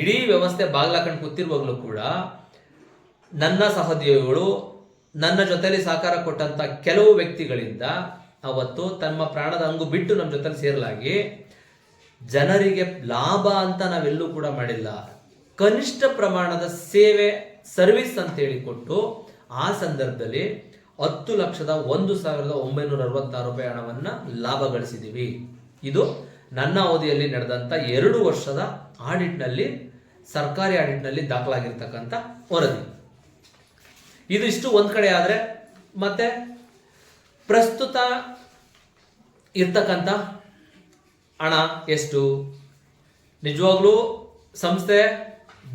ಇಡೀ ವ್ಯವಸ್ಥೆ ಬಾಗ್ಲಾಕಂಡು ಕೂತಿರುವಾಗಲೂ ಕೂಡ ನನ್ನ ಸಹೋದ್ಯೋಗಿಗಳು, ನನ್ನ ಜೊತೆಯಲ್ಲಿ ಸಹಕಾರ ಕೊಟ್ಟಂತ ಕೆಲವು ವ್ಯಕ್ತಿಗಳಿಂದ ಅವತ್ತು ತಮ್ಮ ಪ್ರಾಣದ ಅಂಗು ಬಿಟ್ಟು ನಮ್ಮ ಜೊತೆಲಿ ಸೇರಲಾಗಿ ಜನರಿಗೆ ಲಾಭ ಅಂತ ನಾವೆಲ್ಲೂ ಕೂಡ ಮಾಡಿಲ್ಲ. ಕನಿಷ್ಠ ಪ್ರಮಾಣದ ಸೇವೆ, ಸರ್ವಿಸ್ ಅಂತ ಹೇಳಿ ಕೊಟ್ಟು ಆ ಸಂದರ್ಭದಲ್ಲಿ ಹತ್ತು ಲಕ್ಷದ ಒಂದು ಸಾವಿರದ ಒಂಬೈನೂರ ಅರವತ್ತಾರು ರೂಪಾಯಿ ಹಣವನ್ನ ಲಾಭ ಗಳಿಸಿದ್ದೀವಿ ಇದು ನನ್ನ ಅವಧಿಯಲ್ಲಿ ನಡೆದಂತ ಎರಡು ವರ್ಷದ ಆಡಿಟ್ನಲ್ಲಿ, ಸರ್ಕಾರಿ ಆಡಿಟ್ನಲ್ಲಿ ದಾಖಲಾಗಿರ್ತಕ್ಕಂಥ ವರದಿ. ಇದು ಇಷ್ಟು ಒಂದ್ ಕಡೆ ಆದರೆ ಮತ್ತೆ ಪ್ರಸ್ತುತ ಇರ್ತಕ್ಕಂಥ ಹಣ ಎಷ್ಟು? ನಿಜವಾಗ್ಲೂ ಸಂಸ್ಥೆ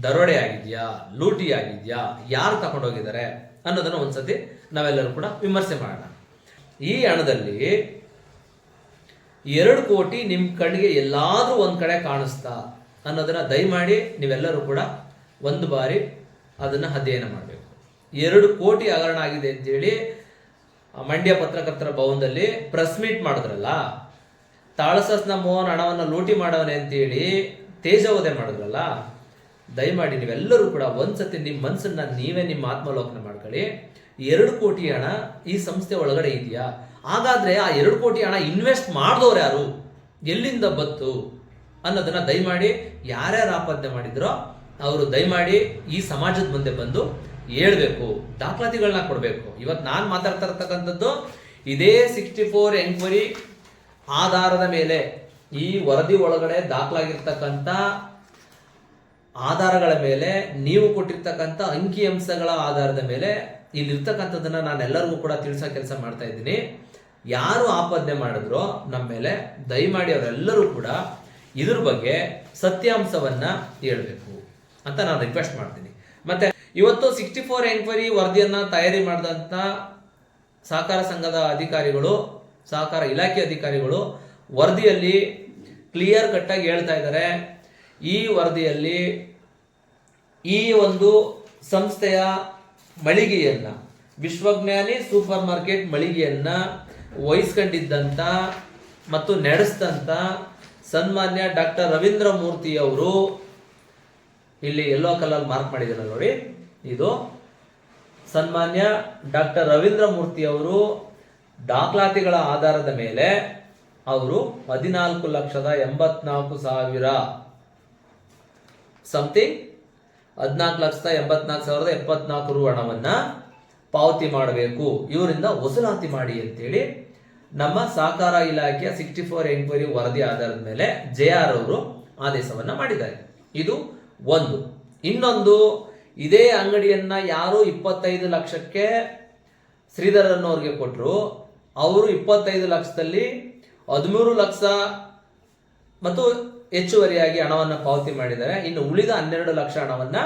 ದರೋಡೆ ಆಗಿದೆಯಾ ಲೂಟಿ ಆಗಿದ್ಯಾ ಯಾರು ತಗೊಂಡೋಗಿದ್ದಾರೆ ಅನ್ನೋದನ್ನ ಒಂದ್ಸತಿ ನಾವೆಲ್ಲರೂ ಕೂಡ ವಿಮರ್ಶೆ ಮಾಡೋಣ. ಈ ಹಣದಲ್ಲಿ ಎರಡು ಕೋಟಿ ನಿಮ್ಮ ಕಣ್ಣಿಗೆ ಎಲ್ಲಾದ್ರೂ ಒಂದು ಕಡೆ ಕಾಣಿಸ್ತಾ ಅನ್ನೋದನ್ನು ದಯಮಾಡಿ ನೀವೆಲ್ಲರೂ ಕೂಡ ಒಂದು ಬಾರಿ ಅದನ್ನ ಅಧ್ಯಯನ ಮಾಡಬೇಕು. ಎರಡು ಕೋಟಿ ಹಗರಣ ಆಗಿದೆ ಅಂತೇಳಿ ಮಂಡ್ಯ ಪತ್ರಕರ್ತರ ಭವನದಲ್ಲಿ ಪ್ರೆಸ್ ಮೀಟ್ ಮಾಡಿದ್ರಲ್ಲ ತಾಳಸಸ್ನ ಮೋಹನ್ ಹಣವನ್ನು ಲೂಟಿ ಮಾಡವನೆ ಅಂತೇಳಿ ತೇಜವಧೆ ಮಾಡಿದ್ರಲ್ಲ, ದಯಮಾಡಿ ನೀವೆಲ್ಲರೂ ಕೂಡ ಒಂದ್ಸತಿ ನಿಮ್ಮ ಮನಸ್ಸನ್ನ ನೀವೇ ನಿಮ್ಮ ಆತ್ಮಲೋಕನ ಮಾಡ್ಕೊಳ್ಳಿ. ಎರಡು ಕೋಟಿ ಹಣ ಈ ಸಂಸ್ಥೆ ಒಳಗಡೆ ಇದೆಯಾ? ಹಾಗಾದ್ರೆ ಆ ಎರಡು ಕೋಟಿ ಹಣ ಇನ್ವೆಸ್ಟ್ ಮಾಡಿದವ್ರು ಯಾರು? ಎಲ್ಲಿಂದ ಬತ್ತು ಅನ್ನೋದನ್ನ ದಯಮಾಡಿ ಯಾರ್ಯಾರು ಆಪಾದನೆ ಮಾಡಿದ್ರೋ ಅವರು ದಯಮಾಡಿ ಈ ಸಮಾಜದ ಮುಂದೆ ಬಂದು ಹೇಳ್ಬೇಕು ದಾಖಲಾತಿಗಳನ್ನ ಕೊಡಬೇಕು. ಇವತ್ತು ನಾನು ಮಾತಾಡ್ತಾ ಇರ್ತಕ್ಕಂಥದ್ದು ಇದೇ ಸಿಕ್ಸ್ಟಿ ಫೋರ್ ಎಂಕ್ವೈರಿ ಆಧಾರದ ಮೇಲೆ ಈ ವರದಿ ಒಳಗಡೆ ದಾಖಲಾಗಿರ್ತಕ್ಕಂಥ ಆಧಾರಗಳ ಮೇಲೆ ನೀವು ಕೊಟ್ಟಿರ್ತಕ್ಕಂಥ ಅಂಕಿ ಅಂಶಗಳ ಆಧಾರದ ಮೇಲೆ ಇಲ್ಲಿರ್ತಕ್ಕಂಥದ್ದನ್ನ ನಾನು ಎಲ್ಲರಿಗೂ ಕೂಡ ತಿಳಿಸೋ ಕೆಲಸ ಮಾಡ್ತಾ ಇದ್ದೀನಿ. ಯಾರು ಆಪಾದನೆ ಮಾಡಿದ್ರೋ ನಮ್ಮ ಮೇಲೆ ದಯಮಾಡಿ ಅವರೆಲ್ಲರೂ ಕೂಡ ಇದ್ರ ಬಗ್ಗೆ ಸತ್ಯಾಂಶವನ್ನ ಹೇಳಬೇಕು ಅಂತ ನಾನು ರಿಕ್ವೆಸ್ಟ್ ಮಾಡ್ತೀನಿ. ಮತ್ತೆ ಇವತ್ತು ಸಿಕ್ಸ್ಟಿ ಫೋರ್ ಎಂಕ್ವೈರಿ ವರದಿಯನ್ನ ತಯಾರಿ ಮಾಡಿದಂಥ ಸಹಕಾರ ಸಂಘದ ಅಧಿಕಾರಿಗಳು ಸಹಕಾರ ಇಲಾಖೆ ಅಧಿಕಾರಿಗಳು ವರದಿಯಲ್ಲಿ ಕ್ಲಿಯರ್ ಕಟ್ಟಾಗಿ ಹೇಳ್ತಾ ಇದ್ದಾರೆ. ಈ ವರದಿಯಲ್ಲಿ ಈ ಒಂದು ಸಂಸ್ಥೆಯ ಮಳಿಗೆಯನ್ನ, ವಿಶ್ವಜ್ಞಾನಿ ಸೂಪರ್ ಮಾರ್ಕೆಟ್ ಮಳಿಗೆಯನ್ನ ವಹಿಸ್ಕೊಂಡಿದ್ದಂಥ ಮತ್ತು ನಡೆಸಿದಂತ ಸನ್ಮಾನ್ಯ ಡಾಕ್ಟರ್ ರವೀಂದ್ರ ಮೂರ್ತಿ ಅವರು ಇಲ್ಲಿ ಎಲ್ಲೋ ಕಲರ್ ಮಾರ್ಕ್ ಮಾಡಿದ್ದಾರೆ ನೋಡಿ. ಇದು ಸನ್ಮಾನ್ಯ ಡಾಕ್ಟರ್ ರವೀಂದ್ರ ಮೂರ್ತಿ ಅವರು ದಾಖಲಾತಿಗಳ ಆಧಾರದ ಮೇಲೆ ಅವರು ಹದಿನಾಲ್ಕು ಲಕ್ಷದ ಎಂಬತ್ನಾಲ್ಕು ಸಾವಿರ. ಸಮಥಿಂಗ್ ಹದಿನಾಲ್ಕು ಲಕ್ಷದ ಎಂಬತ್ನಾಲ್ಕು ಸಾವಿರದ ಎಪ್ಪತ್ನಾಲ್ಕು ರು ಹಣವನ್ನು ಪಾವತಿ ಮಾಡಬೇಕು. ಇವರಿಂದ ವಸೂಲಾತಿ ಮಾಡಿ ಅಂತೇಳಿ ನಮ್ಮ ಸಹಕಾರ ಇಲಾಖೆಯ ಸಿಕ್ಸ್ಟಿ ಫೋರ್ ಎಂಕ್ವೈರಿ ವರದಿ ಆಧಾರದ ಮೇಲೆ ಜೆ ಆರ್ ಅವರು ಆದೇಶವನ್ನ ಮಾಡಿದ್ದಾರೆ. ಇದು ಒಂದು. ಇನ್ನೊಂದು, ಇದೇ ಅಂಗಡಿಯನ್ನ ಯಾರು ಇಪ್ಪತ್ತೈದು ಲಕ್ಷಕ್ಕೆ ಶ್ರೀಧರ್ ಅನ್ನೋರಿಗೆ ಕೊಟ್ಟರು ಅವರು ಇಪ್ಪತ್ತೈದು ಲಕ್ಷದಲ್ಲಿ ಹದಿಮೂರು ಲಕ್ಷ ಮತ್ತು ಹೆಚ್ಚುವರಿಯಾಗಿ ಹಣವನ್ನು ಪಾವತಿ ಮಾಡಿದ್ದಾರೆ. ಇನ್ನು ಉಳಿದ ಹನ್ನೆರಡು ಲಕ್ಷ ಹಣವನ್ನು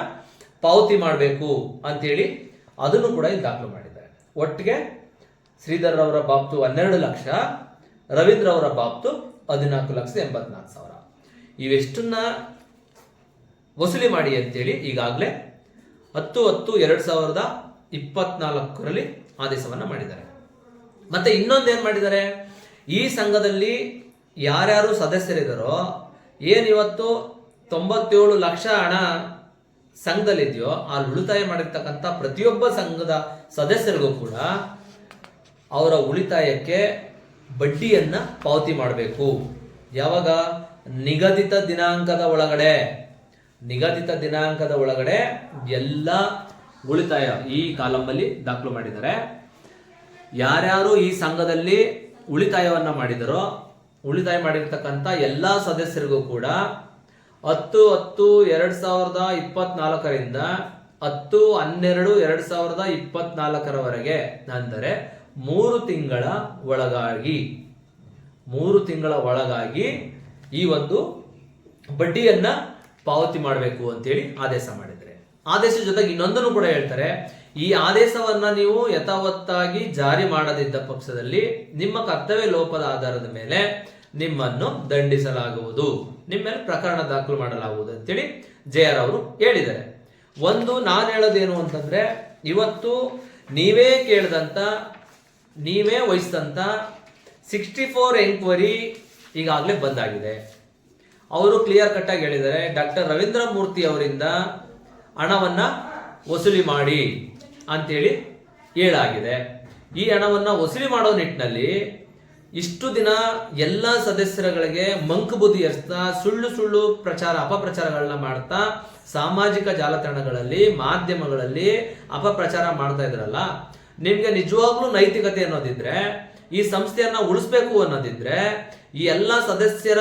ಪಾವತಿ ಮಾಡಬೇಕು ಅಂತೇಳಿ ಅದನ್ನು ಕೂಡ ಇಲ್ಲಿ ದಾಖಲು ಮಾಡಿದ್ದಾರೆ. ಒಟ್ಟಿಗೆ ಶ್ರೀಧರ್ ಅವರ ಬಾಬ್ತು ಹನ್ನೆರಡು ಲಕ್ಷ, ರವೀಂದ್ರ ಅವರ ಬಾಬ್ತು ಹದಿನಾಲ್ಕು ಲಕ್ಷದ ಎಂಬತ್ನಾಲ್ಕು ಸಾವಿರ. ಇವೆಷ್ಟನ್ನ ವಸೂಲಿ ಮಾಡಿ ಅಂತೇಳಿ ಈಗಾಗಲೇ ಹತ್ತು ಹತ್ತು ಎರಡು ಸಾವಿರದ ಇಪ್ಪತ್ನಾಲ್ಕರಲ್ಲಿ ಆದೇಶವನ್ನು ಮಾಡಿದ್ದಾರೆ. ಮತ್ತೆ ಇನ್ನೊಂದು ಏನು ಮಾಡಿದ್ದಾರೆ? ಈ ಸಂಘದಲ್ಲಿ ಯಾರ್ಯಾರು ಸದಸ್ಯರಿದ್ದಾರೋ ಏನು ಇವತ್ತು ತೊಂಬತ್ತೇಳು ಲಕ್ಷ ಹಣ ಸಂಘದಲ್ಲಿದೆಯೋ, ಆ ಉಳಿತಾಯ ಮಾಡಿರ್ತಕ್ಕಂಥ ಪ್ರತಿಯೊಬ್ಬ ಸಂಘದ ಸದಸ್ಯರಿಗೂ ಕೂಡ ಅವರ ಉಳಿತಾಯಕ್ಕೆ ಬಡ್ಡಿಯನ್ನು ಪಾವತಿ ಮಾಡಬೇಕು. ಯಾವಾಗ? ನಿಗದಿತ ದಿನಾಂಕದ ಒಳಗಡೆ. ನಿಗದಿತ ದಿನಾಂಕದ ಒಳಗಡೆ ಎಲ್ಲ ಉಳಿತಾಯ ಈ ಕಾಲಂನಲ್ಲಿ ದಾಖಲು ಮಾಡಿದ್ದಾರೆ. ಯಾರ್ಯಾರು ಈ ಸಂಘದಲ್ಲಿ ಉಳಿತಾಯವನ್ನ ಮಾಡಿದರೋ, ಉಳಿತಾಯ ಮಾಡಿರ್ತಕ್ಕಂಥ ಎಲ್ಲ ಸದಸ್ಯರಿಗೂ ಕೂಡ ಹತ್ತು ಹತ್ತು ಎರಡ್ ಸಾವಿರದ ಇಪ್ಪತ್ನಾಲ್ಕರಿಂದ ಹತ್ತು ಹನ್ನೆರಡು ಎರಡ್ ಸಾವಿರದ ಇಪ್ಪತ್ನಾಲ್ಕರವರೆಗೆ, ಅಂದರೆ ಮೂರು ತಿಂಗಳ ಒಳಗಾಗಿ, ಮೂರು ತಿಂಗಳ ಒಳಗಾಗಿ ಈ ಒಂದು ಬಡ್ಡಿಯನ್ನ ಪಾವತಿ ಮಾಡಬೇಕು ಅಂತೇಳಿ ಆದೇಶ ಮಾಡಿದರೆ ಆದೇಶ ಜೊತೆಗೆ ಇನ್ನೊಂದನ್ನು ಕೂಡ ಹೇಳ್ತಾರೆ ಈ ಆದೇಶವನ್ನ ನೀವು ಯಥಾವತ್ತಾಗಿ ಜಾರಿ ಮಾಡದಿದ್ದ ಪಕ್ಷದಲ್ಲಿ ನಿಮ್ಮ ಕರ್ತವ್ಯ ಲೋಪದ ಆಧಾರದ ಮೇಲೆ ನಿಮ್ಮನ್ನು ದಂಡಿಸಲಾಗುವುದು. ನಿಮ್ಮ ಮೇಲೆ ಪ್ರಕರಣ ದಾಖಲು ಮಾಡಲಾಗುವುದು ಅಂತೇಳಿ ಜೆ ಆರ್ ಅವರು ಹೇಳಿದ್ದಾರೆ. ಒಂದು ನಾನು ಹೇಳೋದೇನು ಅಂತಂದ್ರೆ, ಇವತ್ತು ನೀವೇ ಕೇಳಿದಂತ, ನೀವೇ ವಹಿಸಿದಂತ ಸಿಕ್ಸ್ಟಿ ಫೋರ್ ಎಂಕ್ವರಿ ಈಗಾಗಲೇ ಬಂದಾಗಿದೆ. ಅವರು ಕ್ಲಿಯರ್ ಕಟ್ ಆಗಿ ಹೇಳಿದ್ದಾರೆ, ಡಾಕ್ಟರ್ ರವೀಂದ್ರ ಮೂರ್ತಿ ಅವರಿಂದ ಹಣವನ್ನ ವಸೂಲಿ ಮಾಡಿ. ಅಂತೇಳಿ ಹೇಳಾಗಿದೆ. ಈ ಹಣವನ್ನು ವಸೂಲಿ ಮಾಡೋ ನಿಟ್ಟಿನಲ್ಲಿ ಇಷ್ಟು ದಿನ ಎಲ್ಲ ಸದಸ್ಯರುಗಳಿಗೆ ಮಂಕು ಬುದ್ಧಿ ಎರ್ಸ್ತಾ, ಸುಳ್ಳು ಸುಳ್ಳು ಪ್ರಚಾರ, ಅಪಪ್ರಚಾರಗಳನ್ನ ಮಾಡ್ತಾ, ಸಾಮಾಜಿಕ ಜಾಲತಾಣಗಳಲ್ಲಿ, ಮಾಧ್ಯಮಗಳಲ್ಲಿ ಅಪಪ್ರಚಾರ ಮಾಡ್ತಾ ಇದ್ರಲ್ಲ, ನಿಮ್ಗೆ ನಿಜವಾಗ್ಲೂ ನೈತಿಕತೆ ಅನ್ನೋದಿದ್ರೆ, ಈ ಸಂಸ್ಥೆಯನ್ನ ಉಳಿಸ್ಬೇಕು ಅನ್ನೋದಿದ್ರೆ, ಈ ಎಲ್ಲ ಸದಸ್ಯರ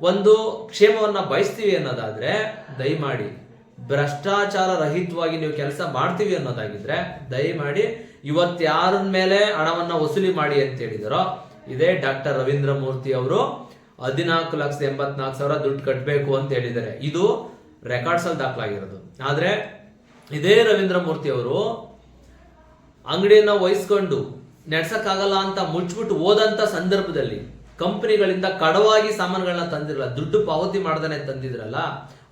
ಒಂದು ಕ್ಷೇಮವನ್ನ ಬಯಸ್ತೀವಿ ಅನ್ನೋದಾದ್ರೆ ದಯಮಾಡಿ ಭ್ರಷ್ಟಾಚಾರ ರಹಿತವಾಗಿ ನೀವು ಕೆಲಸ ಮಾಡ್ತೀವಿ ಅನ್ನೋದಾಗಿದ್ರೆ, ದಯಮಾಡಿ ಇವತ್ತು ಮೇಲೆ ಹಣವನ್ನ ವಸೂಲಿ ಮಾಡಿ ಅಂತ ಹೇಳಿದಾರೋ, ಇದೇ ಡಾಕ್ಟರ್ ರವೀಂದ್ರ ಮೂರ್ತಿ ಅವರು ಹದಿನಾಲ್ಕು ಲಕ್ಷದ ಎಂಬತ್ನಾಲ್ಕು ಸಾವಿರ ದುಡ್ಡು ಕಟ್ಟಬೇಕು ಅಂತ ಹೇಳಿದ್ದಾರೆ. ಇದು ರೆಕಾರ್ಡ್ಸ್ ಅಲ್ಲಿ ದಾಖಲಾಗಿರೋದು. ಆದ್ರೆ ಇದೇ ರವೀಂದ್ರ ಮೂರ್ತಿ ಅವರು ಅಂಗಡಿಯನ್ನ ವಹಿಸ್ಕೊಂಡು ನಡ್ಸಕ್ಕಾಗಲ್ಲ ಅಂತ ಮುಚ್ಚಿಬಿಟ್ಟು ಹೋದಂತ ಸಂದರ್ಭದಲ್ಲಿ ಕಂಪನಿಗಳಿಂದ ಕಡವಾಗಿ ಸಾಮಾನುಗಳನ್ನ ತಂದಿರಲ್ಲ, ದುಡ್ಡು ಪಾವತಿ ಮಾಡ್ದಾನೆ ತಂದಿದ್ರಲ್ಲ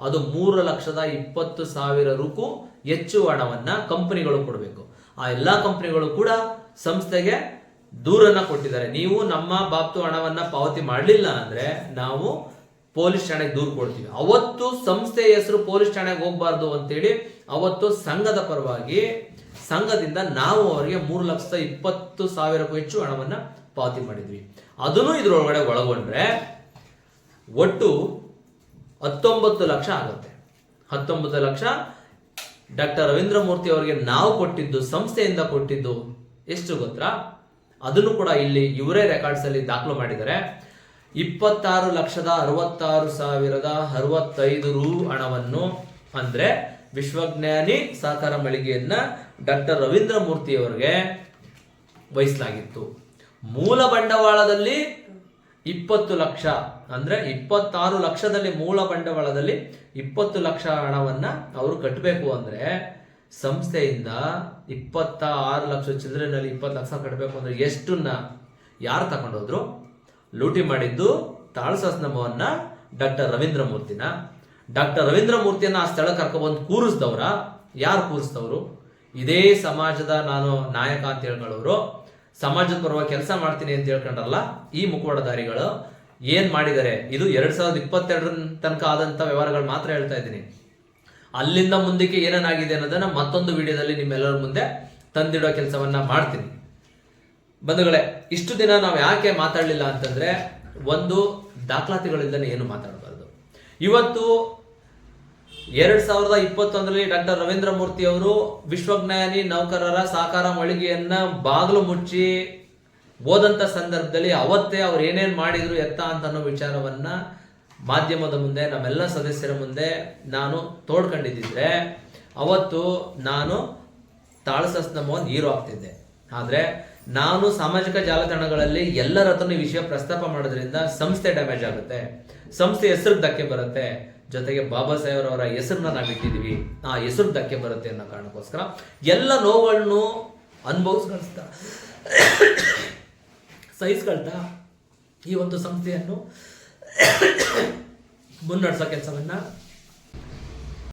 ಅದು ಮೂರು ಲಕ್ಷದ ಇಪ್ಪತ್ತು ಸಾವಿರ ರೂಕು ಹೆಚ್ಚು ಹಣವನ್ನ ಕಂಪನಿಗಳು ಕೊಡಬೇಕು. ಆ ಎಲ್ಲ ಕಂಪನಿಗಳು ಕೂಡ ಸಂಸ್ಥೆಗೆ ದೂರನ್ನ ಕೊಟ್ಟಿದ್ದಾರೆ. ನೀವು ನಮ್ಮ ಬಾಬ್ತು ಹಣವನ್ನ ಪಾವತಿ ಮಾಡಲಿಲ್ಲ ಅಂದ್ರೆ ನಾವು ಪೊಲೀಸ್ ಠಾಣೆಗೆ ದೂರು ಕೊಡ್ತೀವಿ. ಅವತ್ತು ಸಂಸ್ಥೆ ಹೆಸರು ಪೊಲೀಸ್ ಠಾಣೆಗೆ ಹೋಗ್ಬಾರ್ದು ಅಂತೇಳಿ ಅವತ್ತು ಸಂಘದ ಪರವಾಗಿ ಸಂಘದಿಂದ ನಾವು ಅವರಿಗೆ ಮೂರು ಲಕ್ಷದ ಇಪ್ಪತ್ತು ಸಾವಿರಕ್ಕೂ ಹೆಚ್ಚು ಹಣವನ್ನ ಪಾವತಿ ಮಾಡಿದ್ವಿ. ಅದನ್ನು ಇದ್ರೊಳಗಡೆ ಒಳಗೊಂಡ್ರೆ ಒಟ್ಟು ಹತ್ತೊಂಬತ್ತು ಲಕ್ಷ ಆಗುತ್ತೆ. ಹತ್ತೊಂಬತ್ತು ಲಕ್ಷ ಡಾಕ್ಟರ್ ರವೀಂದ್ರ ಮೂರ್ತಿ ಅವರಿಗೆ ನಾವು ಕೊಟ್ಟಿದ್ದು, ಸಂಸ್ಥೆಯಿಂದ ಕೊಟ್ಟಿದ್ದು ಎಷ್ಟು ಗೊತ್ತಾ? ಅದನ್ನು ಕೂಡ ಇಲ್ಲಿ ಇವರೇ ರೆಕಾರ್ಡ್ಸ್ ಅಲ್ಲಿ ದಾಖಲು ಮಾಡಿದ್ದಾರೆ. ಇಪ್ಪತ್ತಾರು ಲಕ್ಷದ ಅರವತ್ತಾರು ಸಾವಿರದ ಅರವತ್ತೈದು ರು ಹಣವನ್ನು ಅಂದ್ರೆ ವಿಶ್ವಜ್ಞಾನಿ ಸಹಕಾರ ಮಳಿಗೆಯನ್ನ ಡಾಕ್ಟರ್ ರವೀಂದ್ರ ಮೂರ್ತಿ ಅವರಿಗೆ ವಹಿಸಲಾಗಿತ್ತು. ಮೂಲ ಬಂಡವಾಳದಲ್ಲಿ ಇಪ್ಪತ್ತು ಲಕ್ಷ ಅಂದ್ರೆ ಇಪ್ಪತ್ತಾರು ಲಕ್ಷದಲ್ಲಿ ಮೂಲ ಬಂಡವಾಳದಲ್ಲಿ ಇಪ್ಪತ್ತು ಲಕ್ಷ ಹಣವನ್ನ ಅವರು ಕಟ್ಟಬೇಕು ಅಂದ್ರೆ ಸಂಸ್ಥೆಯಿಂದ ಇಪ್ಪತ್ತ ಆರು ಲಕ್ಷ ಚಿಲ್ಲರೆನಲ್ಲಿ ಇಪ್ಪತ್ತು ಲಕ್ಷ ಕಟ್ಟಬೇಕು ಅಂದ್ರೆ ಎಷ್ಟನ್ನ ಯಾರು ತಗೊಂಡೋದ್ರು ಲೂಟಿ ಮಾಡಿದ್ದು ತಾಳಸಸ್ನಮವನ್ನ ಡಾಕ್ಟರ್ ರವೀಂದ್ರ ಮೂರ್ತಿನ ಡಾಕ್ಟರ್ ರವೀಂದ್ರ ಮೂರ್ತಿಯನ್ನ ಆ ಸ್ಥಳ ಕರ್ಕೊಬಂದು ಕೂರಿಸ್ದವ್ರ? ಯಾರು ಕೂರಿಸ್ದವರು? ಇದೇ ಸಮಾಜದ ನಾನು ನಾಯಕ ಅಂತ ಹೇಳ್ಕೊಳ್ಳೋರು. ಸಮಾಜದ ಪರವಾಗಿ ಕೆಲಸ ಮಾಡ್ತೀನಿ ಅಂತ ಹೇಳ್ಕೊಂಡ್ರಲ್ಲ ಈ ಮುಖವಾಡಧಾರಿಗಳು ಏನ್ ಮಾಡಿದ್ದಾರೆ? ಇದು ಎರಡ್ ಸಾವಿರದ ಇಪ್ಪತ್ತೆರಡರ ತನಕ ಆದಂತ ವ್ಯವಹಾರಗಳು ಮಾತ್ರ ಹೇಳ್ತಾ ಇದ್ದೀನಿ. ಅಲ್ಲಿಂದ ಮುಂದಕ್ಕೆ ಏನೇನಾಗಿದೆ ಅನ್ನೋದನ್ನ ಮತ್ತೊಂದು ವಿಡಿಯೋದಲ್ಲಿ ನಿಮ್ಮೆಲ್ಲರ ಮುಂದೆ ತಂದಿಡೋ ಕೆಲಸವನ್ನ ಮಾಡ್ತೀನಿ. ಬಂಧುಗಳೇ, ಇಷ್ಟು ದಿನ ನಾವು ಯಾಕೆ ಮಾತಾಡಲಿಲ್ಲ ಅಂತಂದ್ರೆ, ಒಂದು ದಾಖಲಾತಿಗಳಿಂದಲೇ ಏನು ಮಾತಾಡಬಾರ್ದು. ಇವತ್ತು ಎರಡ್ ಸಾವಿರದ ಇಪ್ಪತ್ತೊಂದರಲ್ಲಿ ಡಾಕ್ಟರ್ ರವೀಂದ್ರ ಮೂರ್ತಿ ಅವರು ವಿಶ್ವಜ್ಞಾನಿ ನೌಕರರ ಸಾಕಾರ ಮಳಿಗೆಯನ್ನ ಬಾಗಿಲು ಮುಚ್ಚಿ ಹೋದಂತ ಸಂದರ್ಭದಲ್ಲಿ ಅವತ್ತೇ ಅವ್ರು ಏನೇನು ಮಾಡಿದ್ರು, ಎತ್ತ ಅಂತ ಅನ್ನೋ ವಿಚಾರವನ್ನ ಮಾಧ್ಯಮದ ಮುಂದೆ, ನಮ್ಮೆಲ್ಲ ಸದಸ್ಯರ ಮುಂದೆ ನಾನು ತೋಡ್ಕೊಂಡಿದ್ದಿದ್ರೆ ಅವತ್ತು ನಾನು ತಾಳಸಸ್ನಮವನ್ನು ಹೀರೋ ಆಗ್ತಿದ್ದೆ ಆದರೆ ನಾನು ಸಾಮಾಜಿಕ ಜಾಲತಾಣಗಳಲ್ಲಿ ಎಲ್ಲರ ಈ ವಿಷಯ ಪ್ರಸ್ತಾಪ ಮಾಡೋದ್ರಿಂದ ಸಂಸ್ಥೆ ಡ್ಯಾಮೇಜ್ ಆಗುತ್ತೆ. ಸಂಸ್ಥೆ ಹೆಸರು ಧಕ್ಕೆ ಬರುತ್ತೆ. ಜೊತೆಗೆ ಬಾಬಾ ಸಾಹೇಬ್ ಅವರ ಹೆಸರನ್ನ ನಾವು ಇಟ್ಟಿದೀವಿ ಆ ಹೆಸರು ಧಕ್ಕೆ ಬರುತ್ತೆ ಅನ್ನೋ ಕಾರಣಕ್ಕೋಸ್ಕರ ಎಲ್ಲ ನೋವುಗಳನ್ನು ಅನುಭವಿಸ್ಕೊಳ್ತಾ ಸಹಿಸ್ಕೊಳ್ತಾ ಈ ಒಂದು ಸಂಸ್ಥೆಯನ್ನು ಮುನ್ನಡೆಸೋ ಕೆಲಸವನ್ನ